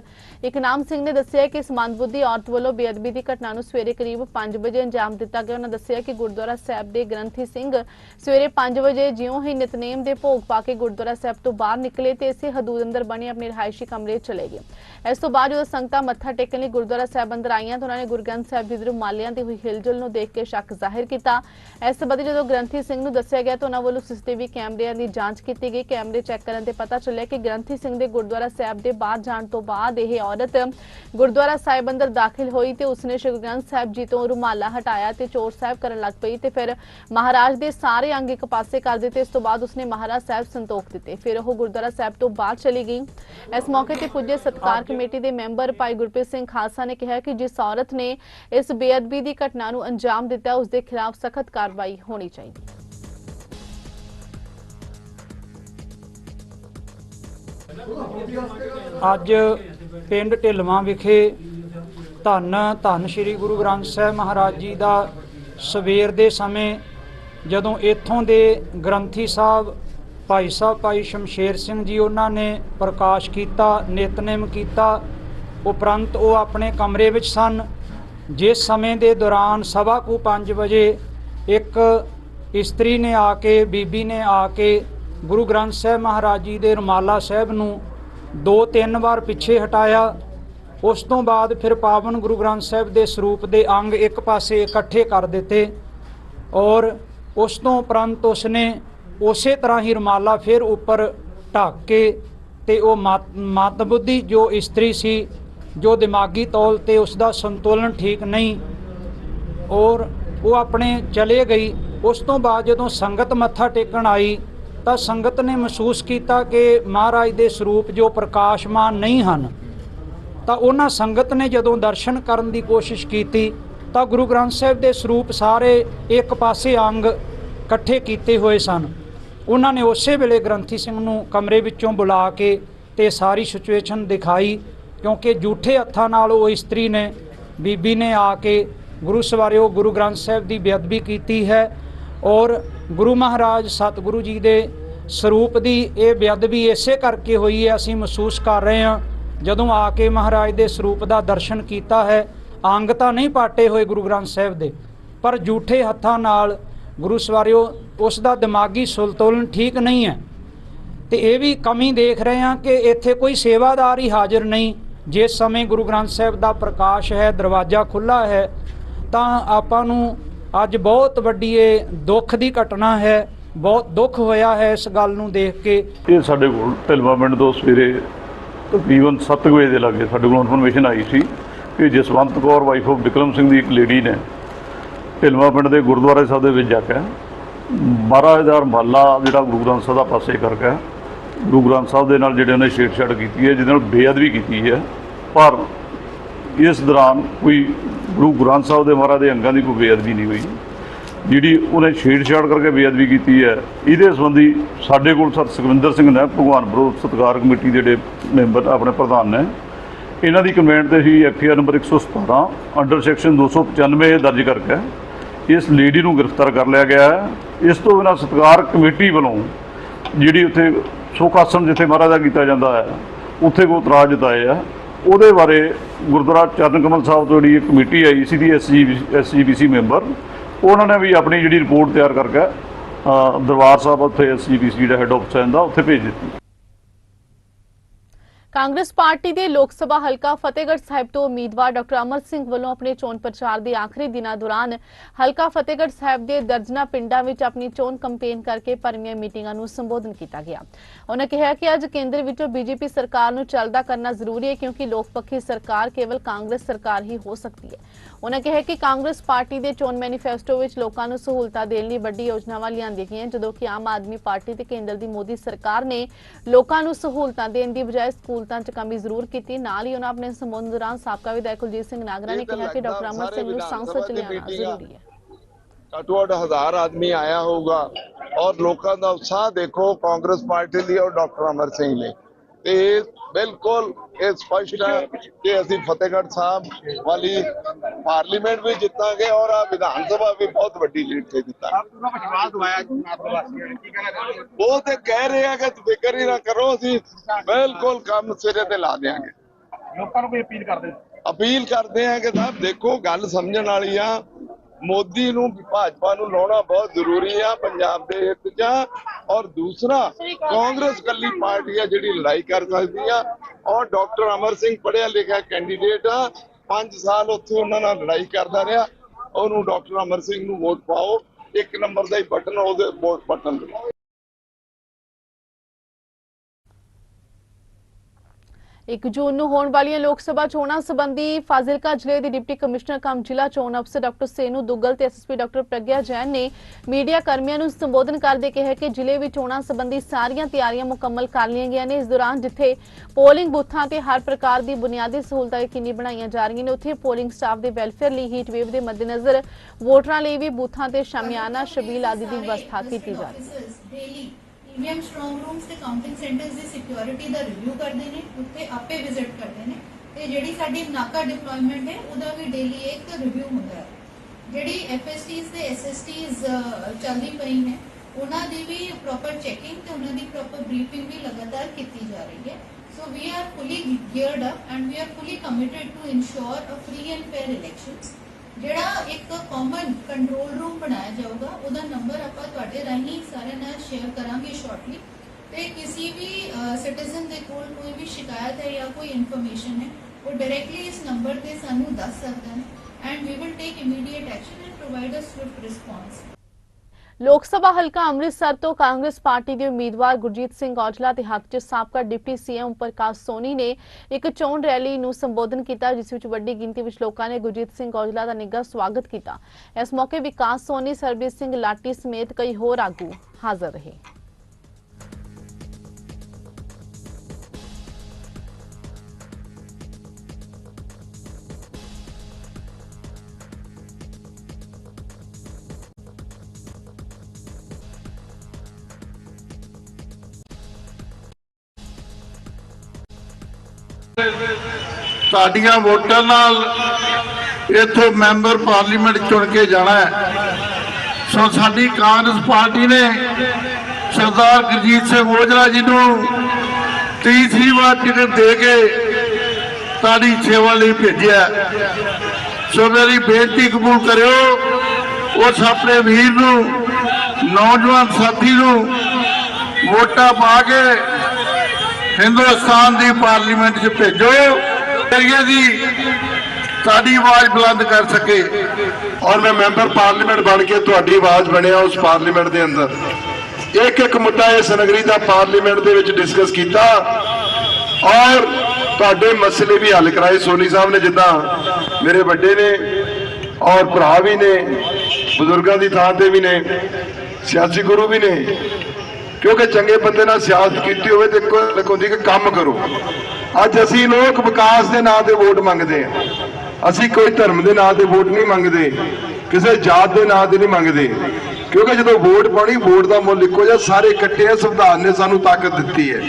ਇਕਨਾਮ ਸਿੰਘ ਨੇ ਦੱਸਿਆ ਕਿ ਇਸ ਮੰਦਬੁੱਧੀ ਔਰਤ ਵੱਲੋਂ ਬੇਅਦਬੀ ਦੀ ਘਟਨਾ ਨੂੰ ਸਵੇਰੇ ਕਰੀਬ 5 ਵਜੇ ਅੰਜਾਮ ਦਿੱਤਾ ਗਿਆ। ਉਹਨਾਂ ਦੱਸਿਆ ਕਿ ਗੁਰਦੁਆਰਾ ਸਾਹਿਬ ਦੇ ਗ੍ਰੰਥੀ ਸਿੰਘ ਸਵੇਰੇ 5 ਵਜੇ ਜਿਉਂ ਹੀ ਨਿਤਨੇਮ ਦੇ ਭੋਗ ਪਾ ਕੇ ਗੁਰਦੁਆਰਾ ਸਾਹਿਬ ਤੋਂ ਬਾਹਰ ਨਿਕਲੇ ਤੇ ਇਸੇ ਹਦੂਦ ਅੰਦਰ ਬਣੇ ਆਪਣੇ ਰਿਹਾਇਸ਼ੀ ਕਮਰੇ ਚਲੇ ਗਏ। ਇਸ ਤੋਂ ਬਾਅਦ ਜਦੋਂ ਸੰਗਤਾਂ ਮੱਥਾ ਟੇਕਣ ਲਈ ਗੁਰਦੁਆਰਾ ਸਾਹਿਬ ਅੰਦਰ ਆਈਆਂ ਤਾਂ ਉਹਨਾਂ ਨੇ ਗੁਰੂ ਗ੍ਰੰਥ ਸਾਹਿਬ ਜੀ ਦੇ ਰੁਮਾਲਿਆਂ ਦੀ ਹੋਈ ਹਿਲਜੁਲ ਨੂੰ ਦੇਖ ਕੇ ਸ਼ੱਕ ਜ਼ਾਹਿਰ ਕੀਤਾ। ਇਸ ਸੰਬੰਧੀ ਜਦੋਂ ਗ੍ਰੰਥੀ ਸਿੰਘ ਨੂੰ ਦੱਸਿਆ ਗਿਆ ਤਾਂ ਉਹਨਾਂ ਵੱਲੋਂ ਸੀਸੀਟੀਵੀ ਕੈਮਰਿਆਂ ਦੀ ਜਾਂਚ ਕੀਤੀ ਗਈ। ਕੈਮਰੇ ਚੈੱਕ ਕਰਨ ਤੇ ਪਤਾ ਚੱਲਿਆ ਕਿ ਗ੍ਰੰਥੀ ਸਿੰਘ ਦੇ ਗੁਰਦੁਆਰਾ ਸਾਹਿਬ ਦੇ ਬਾਹਰ ਜਾਣ ਤੋਂ ਬਾਅਦ ਇਹ ਔਰਤ ਗੁਰਦੁਆਰਾ ਸਾਹਿਬ ਅੰਦਰ ਦਾਖਲ ਹੋਈ ਤੇ ਉਸਨੇ ਸ਼੍ਰੀ ਗੁਰੂ ਗ੍ਰੰਥ ਸਾਹਿਬ ਜੀ ਤੋਂ ਰੁਮਾਲਾ ਹਟਾਇਆ ਤੇ ਚੋਰ ਸਾਹਿਬ ਕਰਨ ਲੱਗ ਪਈ ਤੇ ਫਿਰ ਮਹਾਰਾਜ ਦੇ ਸਾਰੇ ਅੰਗ ਇੱਕ ਪਾਸੇ ਕਰ ਦਿੱਤੇ ਇਸ ਤੋਂ ਬਾਅਦ ਉਸਨੇ ਮਹਾਰਾਜ ਸਾਹਿਬ ਸੰਤੋਖ ਦਿੱਤੇ। ਫਿਰ ਉਹ ਗੁਰਦੁਆਰਾ ਸਾਹਿਬ ਤੋਂ ਬਾਹਰ ਚਲੀ ਗਈ। ਇਸ ਮੌਕੇ ਤੇ ਪੁੱਜੇ ਸਤਕਾਰ ਕਮੇਟੀ ਦੇ ਮੈਂਬਰ ਭਾਈ ਗੁਰਪ੍ਰੀਤ ਸਿੰਘ ਖਾਲਸਾ ਨੇ ਕਿਹਾ ਕਿ ਜਿਸ ਔਰਤ ਨੇ ਇਸ ਬੇਅਦਬੀ ਦੀ ਘਟਨਾ ਨੂੰ ਅੰਜਾਮ ਦਿੱਤਾ ਉਸ ਦੇ ਖਿਲਾਫ ਸਖਤ ਕਾਰਵਾਈ ਹੋਣੀ ਚਾਹੀਦੀ। ਹੈ ਅੱਜ ਪਿੰਡ ਢਿਲਵਾਂ ਵਿਖੇ ਧੰਨ ਧੰਨ ਸ੍ਰੀ ਗੁਰੂ ਗ੍ਰੰਥ ਸਾਹਿਬ ਮਹਾਰਾਜ ਜੀ ਦਾ ਸਵੇਰ ਦੇ ਸਮੇਂ ਜਦੋਂ ਇੱਥੋਂ ਦੇ ਗ੍ਰੰਥੀ ਸਾਹਿਬ, ਭਾਈ ਸਾਹਿਬ, ਭਾਈ ਸ਼ਮਸ਼ੇਰ ਸਿੰਘ ਜੀ ਉਹਨਾਂ ਨੇ ਪ੍ਰਕਾਸ਼ ਕੀਤਾ, ਨਿਤਨੇਮ ਕੀਤਾ, ਉਪਰੰਤ ਉਹ ਆਪਣੇ ਕਮਰੇ ਵਿੱਚ ਸਨ। ਜਿਸ ਸਮੇਂ ਦੇ ਦੌਰਾਨ ਸਵਾ ਕੁ 5 ਵਜੇ ਇੱਕ ਇਸਤਰੀ ਨੇ ਆ ਕੇ, ਬੀਬੀ ਨੇ ਆ ਕੇ ਗੁਰੂ ਗ੍ਰੰਥ ਸਾਹਿਬ ਮਹਾਰਾਜ ਜੀ ਦੇ ਰੁਮਾਲਾ ਸਾਹਿਬ ਨੂੰ ਦੋ ਤਿੰਨ ਵਾਰ ਪਿੱਛੇ ਹਟਾਇਆ। ਉਸ ਤੋਂ ਬਾਅਦ ਫਿਰ ਪਾਵਨ ਗੁਰੂ ਗ੍ਰੰਥ ਸਾਹਿਬ ਦੇ ਸਰੂਪ ਦੇ ਅੰਗ ਇੱਕ ਪਾਸੇ ਇਕੱਠੇ ਕਰ ਦਿੱਤੇ ਔਰ ਉਸ ਤੋਂ ਉਪਰੰਤ ਉਸਨੇ ਉਸੇ ਤਰ੍ਹਾਂ ਹੀ ਰੁਮਾਲਾ ਫਿਰ ਉੱਪਰ ਢੱਕ ਕੇ ਤੇ ਉਹ ਮਤ- ਮਤਬੁੱਧੀ ਜੋ ਇਸਤਰੀ ਸੀ, ਜੋ ਦਿਮਾਗੀ ਤੌਲ ਤੇ ਉਸ ਦਾ ਸੰਤੁਲਨ ਠੀਕ ਨਹੀਂ ਔਰ ਉਹ ਆਪਣੇ ਚਲੇ ਗਈ। ਉਸ ਤੋਂ ਬਾਅਦ ਜਦੋਂ ਸੰਗਤ ਮੱਥਾ ਟੇਕਣ ਆਈ ਤਾਂ ਸੰਗਤ ਨੇ ਮਹਿਸੂਸ ਕੀਤਾ ਕਿ ਮਹਾਰਾਜ ਦੇ ਸਰੂਪ ਜੋ ਪ੍ਰਕਾਸ਼ਮਾਨ ਨਹੀਂ ਹਨ ਤਾਂ ਉਹਨਾਂ ਸੰਗਤ ਨੇ ਜਦੋਂ ਦਰਸ਼ਨ ਕਰਨ ਦੀ ਕੋਸ਼ਿਸ਼ ਕੀਤੀ, ਤਾਂ ਗੁਰੂ ਗ੍ਰੰਥ ਸਾਹਿਬ ਦੇ ਸਰੂਪ ਸਾਰੇ ਇੱਕ ਪਾਸੇ ਅੰਗ ਇਕੱਠੇ ਕੀਤੇ ਹੋਏ ਸਨ। ਉਹਨਾਂ ਨੇ ਉਸੇ ਵੇਲੇ ਗ੍ਰੰਥੀ ਸਿੰਘ ਨੂੰ ਕਮਰੇ ਵਿੱਚੋਂ ਬੁਲਾ ਕੇ ਤੇ ਸਾਰੀ ਸਿਚੁਏਸ਼ਨ ਦਿਖਾਈ, ਕਿਉਂਕਿ ਝੂਠੇ ਹੱਥਾਂ ਨਾਲ ਉਹ ਇਸਤਰੀ ਨੇ, ਬੀਬੀ ਨੇ ਆ ਕੇ ਗੁਰੂ ਸਵਾਰਿਓ ਗੁਰੂ ਗ੍ਰੰਥ ਸਾਹਿਬ ਦੀ ਬੇਅਦਬੀ ਕੀਤੀ ਹੈ ਔਰ ਗੁਰੂ ਮਹਾਰਾਜ ਸਤਿਗੁਰੂ ਜੀ ਦੇ ਸਰੂਪ ਦੀ ਇਹ ਬੇਅਦਬੀ ਇਸੇ ਕਰਕੇ ਹੋਈ ਹੈ, ਅਸੀਂ ਮਹਿਸੂਸ ਕਰ ਰਹੇ ਹਾਂ ਜਦੋਂ ਆ ਕੇ ਮਹਾਰਾਜ ਦੇ ਸਰੂਪ ਦਾ ਦਰਸ਼ਨ ਕੀਤਾ ਹੈ, ਅੰਗ ਤਾਂ ਨਹੀਂ ਪਾਟੇ ਹੋਏ ਗੁਰੂ ਗ੍ਰੰਥ ਸਾਹਿਬ ਦੇ, ਪਰ ਝੂਠੇ ਹੱਥਾਂ ਨਾਲ ਗੁਰੂ ਸਵਾਰਿਓ, ਉਸ ਦਾ ਦਿਮਾਗੀ ਸੰਤੁਲਨ ਠੀਕ ਨਹੀਂ ਹੈ। ਤੇ ਇਹ ਵੀ ਕਮੀ ਦੇਖ ਰਹੇ ਹਾਂ ਕਿ ਇੱਥੇ ਕੋਈ ਸੇਵਾਦਾਰ ਹੀ ਹਾਜ਼ਰ ਨਹੀਂ। ਜਿਸ ਸਮੇਂ ਗੁਰੂ ਗ੍ਰੰਥ ਸਾਹਿਬ ਦਾ ਪ੍ਰਕਾਸ਼ ਹੈ, ਦਰਵਾਜ਼ਾ ਖੁੱਲਾ ਹੈ, ਤਾਂ ਆਪਾਂ ਨੂੰ ਅੱਜ ਬਹੁਤ ਵੱਡੀ ਇਹ ਦੁੱਖ ਦੀ ਘਟਨਾ ਹੈ, ਬਹੁਤ ਦੁੱਖ ਹੋਇਆ ਹੈ ਇਸ ਗੱਲ ਨੂੰ ਦੇਖ ਕੇ। ਇਹ ਸਾਡੇ ਕੋਲ ਢਿਲਵਾ ਪਿੰਡ ਤੋਂ ਸਵੇਰੇ ਤਕਰੀਬਨ 7 ਵਜੇ ਦੇ ਲਾਗੇ ਸਾਡੇ ਕੋਲ ਇਨਫੋਰਮੇਸ਼ਨ ਆਈ ਸੀ ਕਿ ਜਸਵੰਤ ਕੌਰ ਵਾਈਫ ਆਫ ਵਿਕਰਮ ਸਿੰਘ ਦੀ ਇੱਕ ਲੇਡੀ ਨੇ ਢਿਲਵਾ ਪਿੰਡ ਦੇ ਗੁਰਦੁਆਰੇ ਸਾਹਿਬ ਦੇ ਵਿੱਚ ਜਾ ਕੇ 12000 ਮਹੱਲਾ ਜਿਹੜਾ ਗੁਰੂ ਗ੍ਰੰਥ ਸਾਹਿਬ ਦਾ ਪਾਸੇ ਕਰਕੇ ਗੁਰੂ ਗ੍ਰੰਥ ਸਾਹਿਬ ਦੇ ਨਾਲ ਜਿਹੜੇ ਉਹਨੇ ਛੇੜਛਾੜ ਕੀਤੀ ਹੈ, ਜਿਹਦੇ ਨਾਲ ਬੇਅਦਬੀ ਕੀਤੀ ਹੈ। ਪਰ ਇਸ ਦੌਰਾਨ ਕੋਈ ਗੁਰੂ ਗ੍ਰੰਥ ਸਾਹਿਬ ਦੇ ਮਹਾਰਾਜ ਦੇ ਅੰਗਾਂ ਦੀ ਕੋਈ ਬੇਅਦਬੀ ਨਹੀਂ ਹੋਈ। ਜਿਹੜੀ ਉਹਨੇ ਛੇੜਛਾੜ ਕਰਕੇ ਬੇਅਦਬੀ ਕੀਤੀ ਹੈ, ਇਹਦੇ ਸੰਬੰਧੀ ਸਾਡੇ ਕੋਲ ਸਰ ਸੁਖਵਿੰਦਰ ਸਿੰਘ ਨੇ ਭਗਵਾਨ ਵਿਰੋਧ ਸਤਿਕਾਰ ਕਮੇਟੀ ਦੇ ਜਿਹੜੇ ਮੈਂਬਰ ਆਪਣੇ ਪ੍ਰਧਾਨ ਨੇ, ਇਹਨਾਂ ਦੀ ਕੰਪਲੇਂਟ ਤੇ ਹੀ ਐਫਆਰ ਨੰਬਰ 117 ਅੰਡਰ ਸੈਕਸ਼ਨ 295 ਦਰਜ ਕਰਕੇ ਇਸ ਲੇਡੀ ਨੂੰ ਗ੍ਰਿਫਤਾਰ ਕਰ ਲਿਆ ਗਿਆ ਹੈ। ਇਸ ਤੋਂ ਬਿਨਾਂ ਸਤਿਕਾਰ ਕਮੇਟੀ ਵੱਲੋਂ ਜਿਹੜੀ ਉੱਥੇ ਸੁੱਖ ਆਸਣ ਜਿੱਥੇ ਮਹਾਰਾਜ ਦਾ ਕੀਤਾ ਜਾਂਦਾ ਹੈ, ਉੱਥੇ ਕੋ ਇਤਰਾਜ਼ ਜਤਾਏ ਆ ਉਹਦੇ ਬਾਰੇ ਗੁਰਦੁਆਰਾ ਚਰਨ ਕਮਲ ਸਾਹਿਬ ਤੋਂ ਜਿਹੜੀ ਕਮੇਟੀ ਆਈ ਸੀ, ਦੀ ਐਸਜੀਬੀਸੀ ਮੈਂਬਰ ਉਹਨਾਂ ਨੇ ਵੀ ਆਪਣੀ ਜਿਹੜੀ ਰਿਪੋਰਟ ਤਿਆਰ ਕਰਕੇ ਦਰਬਾਰ ਸਾਹਿਬ ਉੱਥੇ ਐਸਜੀਬੀਸੀ ਦਾ ਹੈੱਡ ਆਫਿਸ ਦਾ ਉੱਥੇ ਭੇਜ ਦਿੱਤੀ। ਕਾਂਗਰਸ ਪਾਰਟੀ ਦੇ ਲੋਕ ਸਭਾ ਹਲਕਾ ਫਤਿਹਗੜ੍ਹ ਸਾਹਿਬ ਤੋਂ ਉਮੀਦਵਾਰ ਡਾਕਟਰ ਅਮਰ ਸਿੰਘ ਵੱਲੋਂ ਆਪਣੇ ਚੋਣ ਪ੍ਰਚਾਰ ਦੇ ਆਖਰੀ ਦਿਨਾਂ ਦੌਰਾਨ ਹਲਕਾ ਫਤਿਹਗੜ੍ਹ ਸਾਹਿਬ ਦੇ ਦਰਜਨਾ ਪਿੰਡਾਂ ਵਿੱਚ ਆਪਣੀ ਚੋਣ ਕੈਂਪੇਨ ਕਰਕੇ ਭਰਵੀਆਂ ਮੀਟਿੰਗਾਂ ਨੂੰ ਸੰਬੋਧਨ ਕੀਤਾ ਗਿਆ। ਉਹਨਾਂ ਕਿਹਾ ਕਿ ਅੱਜ ਕੇਂਦਰ ਵਿੱਚੋਂ ਬੀਜੇਪੀ ਸਰਕਾਰ ਨੂੰ ਚੱਲਦਾ ਕਰਨਾ ਜ਼ਰੂਰੀ ਹੈ ਕਿਉਂਕਿ ਲੋਕ ਪੱਖੀ ਸਰਕਾਰ ਕੇਵਲ ਕਾਂਗਰਸ ਸਰਕਾਰ ਹੀ ਹੋ ਸਕਦੀ ਹੈ। ਉਹਨਾਂ ਕਿਹਾ ਕਿ ਕਾਂਗਰਸ ਪਾਰਟੀ ਦੇ ਚੋਣ ਮੈਨੀਫੈਸਟੋ ਵਿੱਚ ਲੋਕਾਂ ਨੂੰ ਸਹੂਲਤਾਂ ਦੇਣ ਲਈ ਵੱਡੀ ਯੋਜਨਾਵਾਂ ਲਿਆਂਦੀਆਂ ਗਈਆਂ ਜਦੋਂ ਕਿ ਆਮ ਆਦਮੀ ਪਾਰਟੀ ਤੇ ਕੇਂਦਰ ਦੀ ਮੋਦੀ ਸਰਕਾਰ ਨੇ ਲੋਕਾਂ ਨੂੰ ਸਹੂਲਤਾਂ ਦੇਣ ਦੀ ਬਜਾਏ ਸਕੂਲ ਸਹੂਲਤਾਂ 'ਚ ਕਮੀ ਜ਼ਰੂਰ ਕੀਤੀ। ਨਾਲ ਹੀ ਉਹਨਾਂ ਆਪਣੇ ਸੰਬੋਧਨ ਦੌਰਾਨ ਸਾਬਕਾ ਵਿਧਾਇਕ ਕੁਲਜੀਤ ਸਿੰਘ ਨਾਗਰਾ ਨੇ ਕਿਹਾ ਕਿ ਡਾਕਟਰ ਅਮਰ ਸਿੰਘ ਨੂੰ ਸੰਸਦ 'ਚ ਲਿਆਉਣਾ ਜ਼ਰੂਰੀ ਹੈ। ਘੱਟੋ ਘੱਟ ਹਜ਼ਾਰ ਆਦਮੀ ਆਇਆ ਹੋਊਗਾ ਔਰ ਲੋਕਾਂ ਦਾ ਉਤਸ਼ਾਹ ਦੇਖੋ ਕਾਂਗਰਸ ਪਾਰਟੀ ਲਈ ਔਰ ਡਾਕਟਰ ਅਮਰ ਸਿੰਘ ਲਈ। ਤੇ ਬਿਲਕੁਲ ਇਹ ਸਪਸ਼ਟ ਹੈ ਕਿ ਅਸੀਂ ਫਤਿਹਗੜ੍ਹ ਸਾਹਿਬ ਵਾਲੀ ਪਾਰਲੀਮੈਂਟ ਵੀ ਜਿੱਤਾਂਗੇ ਔਰ ਆ ਵਿਧਾਨ ਸਭਾ ਵੀ ਬਹੁਤ ਵੱਡੀ ਲੀਡ ਤੇ ਜਿੱਤਾਂਗੇ ਉਹ ਤੇ ਕਹਿ ਰਹੇ ਆ ਕਿ ਫਿਕਰ ਹੀ ਨਾ ਕਰੋ ਅਸੀਂ ਬਿਲਕੁਲ ਕੰਮ ਸਿਰੇ ਤੇ ਲਾ ਦੇਾਂਗੇ ਲੋਕਾਂ ਨੂੰ ਕੋਈ ਅਪੀਲ ਕਰਦੇ ਅਪੀਲ ਕਰਦੇ ਆ ਕਿ ਸਾਹਿਬ ਦੇਖੋ ਗੱਲ ਸਮਝਣ ਵਾਲੀ ਆ ਮੋਦੀ ਨੂੰ ਭਾਜਪਾ ਨੂੰ ਲਾਉਣਾ ਬਹੁਤ ਜ਼ਰੂਰੀ ਆ, ਪੰਜਾਬ ਦੇ ਹਿੱਤ 'ਚ ਔਰ ਦੂਸਰਾ, ਕਾਂਗਰਸ ਕੱਲੀ ਪਾਰਟੀ ਆ ਜਿਹੜੀ ਲੜਾਈ ਕਰ ਸਕਦੀ ਆ। ਔਰ ਡਾਕਟਰ ਅਮਰ ਸਿੰਘ ਪੜ੍ਹਿਆ ਲਿਖਿਆ ਕੈਂਡੀਡੇਟ ਆ। 5 ਸਾਲ ਉੱਥੇ ਉਹਨਾਂ ਨਾਲ ਲੜਾਈ ਕਰਦਾ ਰਿਹਾ। ਉਹਨੂੰ ਡਾਕਟਰ ਅਮਰ ਸਿੰਘ ਨੂੰ ਵੋਟ ਪਾਓ। ਇੱਕ ਨੰਬਰ ਦਾ ਹੀ ਬਟਨ ਉਹਦੇ ਵੋਟ ਬਟਨ ਦਬਾਓ ਇੱਕ ਜੂਨ ਨੂੰ ਹੋਣ ਵਾਲੀਆਂ ਲੋਕ ਸਭਾ ਚੋਣਾਂ ਸੰਬੰਧੀ ਫਾਜ਼ਿਲਕਾ ਜ਼ਿਲ੍ਹੇ ਦੇ ਡਿਪਟੀ ਕਮਿਸ਼ਨਰ ਕਮ ਜ਼ਿਲ੍ਹਾ ਚੋਣ ਅਫਸਰ ਡਾਕਟਰ ਸੇਨੂ ਦੁੱਗਲ ਤੇ ਐਸਐਸਪੀ ਡਾਕਟਰ ਪ੍ਰਗਿਆ ਜੈਨ ਨੇ ਮੀਡੀਆ ਕਰਮੀਆਂ ਨੂੰ ਸੰਬੋਧਨ ਕਰਦੇ ਕਿਹਾ ਕਿ ਜ਼ਿਲ੍ਹੇ ਵਿੱਚ ਚੋਣਾਂ ਸੰਬੰਧੀ ਸਾਰੀਆਂ ਤਿਆਰੀਆਂ ਮੁਕੰਮਲ ਕਰ ਲਈਆਂ ਗਈਆਂ ਨੇ। ਇਸ ਦੌਰਾਨ ਜਿੱਥੇ ਪੋਲਿੰਗ ਬੂਥਾਂ ਤੇ ਹਰ ਪ੍ਰਕਾਰ ਦੀ ਬੁਨਿਆਦੀ ਸਹੂਲਤਾਂ ਯਕੀਨੀ ਬਣਾਈਆਂ ਜਾ ਰਹੀਆਂ ਨੇ, ਉੱਥੇ ਪੋਲਿੰਗ ਸਟਾਫ ਦੇ ਵੈਲਫੇਅਰ ਲਈ ਹੀਟ ਵੇਵ ਦੇ ਮੱਦੇਨਜ਼ਰ ਵੋਟਰਾਂ ਲਈ ਵੀ ਬੂਥਾਂ ਤੇ ਸ਼ਾਮਿਆਨਾ, ਸ਼ਬੀਲ ਆਦਿ ਦੀ ਵਿਵਸਥਾ ਕੀਤੀ ਜਾ ਰਹੀ ਹੈ। ਡੇਲੀ ਸਟਰੋਂਗ ਰੂਮਸ ਤੇ ਕਾਊਂਟਿੰਗ ਸੈਂਟਰਸ ਦੀ ਸਿਕਿਉਰਿਟੀ ਦਾ ਰਿਵਿਊ ਕਰਦੇ ਨੇ, ਉੱਥੇ ਆਪੇ ਵਿਜ਼ਿਟ ਕਰਦੇ ਨੇ। ਤੇ ਜਿਹੜੀ ਸਾਡੀ ਨਾਕਾ ਡਿਪਲੋਇਮੈਂਟ ਹੈ, ਉਹਦਾ ਵੀ ਡੇਲੀ ਇੱਕ ਰਿਵਿਊ ਹੁੰਦਾ ਹੈ। ਜਿਹੜੀ ਐਫਐਸਟੀਜ਼ ਤੇ ਐਸਐਸਟੀਜ਼ ਚੱਲਦੀ ਪਈ ਨੇ, ਉਹਨਾਂ ਦੀ ਵੀ ਪ੍ਰੋਪਰ ਚੈਕਿੰਗ ਤੇ ਉਹਨਾਂ ਦੀ ਪ੍ਰੋਪਰ ਬਰੀਫਿੰਗ ਵੀ ਲਗਾਤਾਰ ਕੀਤੀ ਜਾ ਰਹੀ ਹੈ। So we are fully geared up and we are fully committed to ensure a free and fair elections ਜਿਹੜਾ ਇੱਕ ਕਾਮਨ ਕੰਟਰੋਲ ਰੂਮ ਬਣਾਇਆ ਜਾਊਗਾ, ਉਹਦਾ ਨੰਬਰ ਆਪਾਂ ਤੁਹਾਡੇ ਰਾਹੀਂ ਸਾਰਿਆਂ ਨਾਲ ਸ਼ੇਅਰ ਕਰਾਂਗੇ ਸ਼ਾਰਟਲੀ ਤੇ ਕਿਸੇ ਵੀ ਸਿਟੀਜ਼ਨ ਦੇ ਕੋਲ ਕੋਈ ਵੀ ਸ਼ਿਕਾਇਤ ਹੈ ਜਾਂ ਕੋਈ ਇਨਫੋਰਮੇਸ਼ਨ ਹੈ, ਉਹ ਡਾਇਰੈਕਟਲੀ ਇਸ ਨੰਬਰ ਤੇ ਸਾਨੂੰ ਦੱਸ ਸਕਦਾ ਹੈ। And we will take immediate action and provide a swift response Lok Sabha ਹਲਕਾ ਅੰਮ੍ਰਿਤਸਰ ਤੋਂ ਕਾਂਗਰਸ ਪਾਰਟੀ ਦੇ ਉਮੀਦਵਾਰ ਗੁਰਜੀਤ ਸਿੰਘ ਔਜਲਾ ਦੇ ਹੱਥ 'ਚ ਸਾਬਕਾ ਡਿਪਟੀ ਸੀਐਮ ਪ੍ਰਕਾਸ਼ ਸੋਨੀ ਨੇ ਇੱਕ ਚੋਣ ਰੈਲੀ ਨੂੰ ਸੰਬੋਧਨ ਕੀਤਾ, ਜਿਸ ਵਿੱਚ ਵੱਡੀ ਗਿਣਤੀ ਵਿੱਚ ਲੋਕਾਂ ਨੇ ਗੁਰਜੀਤ ਸਿੰਘ ਔਜਲਾ ਦਾ ਨਿੱਘਾ ਸਵਾਗਤ ਕੀਤਾ। ਇਸ ਮੌਕੇ ਵਿਕਾਸ ਸੋਨੀ, ਸਰਬਜੀਤ ਸਿੰਘ ਲਾਟੀ ਸਮੇਤ ਕਈ ਹੋਰ ਆਗੂ ਹਾਜ਼ਰ ਰਹੇ। ਸਾਡੀਆਂ ਵੋਟਾਂ ਨਾਲ ਇੱਥੋਂ ਮੈਂਬਰ ਪਾਰਲੀਮੈਂਟ ਚੁਣ ਕੇ ਜਾਣਾ ਹੈ। ਸੋ ਸਾਡੀ ਕਾਂਗਰਸ ਪਾਰਟੀ ਨੇ ਸਰਦਾਰ ਗੁਰਜੀਤ ਸਿੰਘ ਔਜਲਾ ਜੀ ਨੂੰ ਤੀਸਰੀ ਵਾਰ ਟਿਕਟ ਦੇ ਕੇ ਤੁਹਾਡੀ ਸੇਵਾ ਲਈ ਭੇਜਿਆ ਸੋ ਮੇਰੀ ਬੇਨਤੀ ਕਬੂਲ ਕਰਿਓ, ਉਸ ਆਪਣੇ ਵੀਰ ਨੂੰ, ਨੌਜਵਾਨ ਸਾਥੀ ਨੂੰ ਵੋਟਾਂ ਪਾ ਕੇ ਹਿੰਦੁਸਤਾਨ ਦੀ ਪਾਰਲੀਮੈਂਟ 'ਚ ਭੇਜੋ। ਕਰੀਏ ਦੀ ਤੁਹਾਡੀ ਆਵਾਜ਼ ਬੁਲੰਦ ਕਰ ਸਕੇ। ਔਰ ਮੈਂ ਮੈਂਬਰ ਪਾਰਲੀਮੈਂਟ ਬਣ ਕੇ ਤੁਹਾਡੀ ਆਵਾਜ਼ ਬਣਿਆ ਉਸ ਪਾਰਲੀਮੈਂਟ ਦੇ ਅੰਦਰ। ਇੱਕ ਇੱਕ ਮੁੱਦਾ ਇਸ ਨਗਰੀ ਦਾ ਪਾਰਲੀਮੈਂਟ ਦੇ ਵਿੱਚ ਡਿਸਕਸ ਕੀਤਾ। ਔਰ ਤੁਹਾਡੇ ਮਸਲੇ ਵੀ ਹੱਲ ਕਰਾਏ। ਸੋਨੀ ਸਾਹਿਬ ਨੇ ਜਿੱਦਾਂ ਮੇਰੇ ਵੱਡੇ ਨੇ ਔਰ ਭਰਾ ਵੀ ਨੇ, ਬਜ਼ੁਰਗਾਂ ਦੀ ਥਾਂ ਤੇ ਵੀ ਨੇ, ਸਿਆਸੀ ਗੁਰੂ ਵੀ ਨੇ। ਕਿਉਂਕਿ ਚੰਗੇ ਬੰਦੇ ਨਾਲ ਸਿਆਸਤ ਕੀਤੀ ਹੋਵੇ ਤੇ ਇੱਕੋ ਕਿ ਕੰਮ ਕਰੋ। ਅੱਜ ਅਸੀਂ ਲੋਕ ਵਿਕਾਸ ਦੇ ਨਾਂ ਤੇ ਵੋਟ ਮੰਗਦੇ ਆ ਅਸੀਂ ਕੋਈ ਧਰਮ ਦੇ ਨਾਂ ਤੇ ਵੋਟ ਨਹੀਂ ਮੰਗਦੇ, ਕਿਸੇ ਜਾਤ ਦੇ ਨਾਂ ਤੇ ਨਹੀਂ ਮੰਗਦੇ। ਕਿਉਂਕਿ ਜਦੋਂ ਵੋਟ ਪਾਣੀ ਵੋਟ ਦਾ ਮੁੱਲ ਇੱਕੋ ਜਿਹਾ, ਸਾਰੇ ਇਕੱਠੇ ਆ, ਸੰਵਿਧਾਨ ਨੇ ਸਾਨੂੰ ਤਾਕਤ ਦਿੱਤੀ ਹੈ।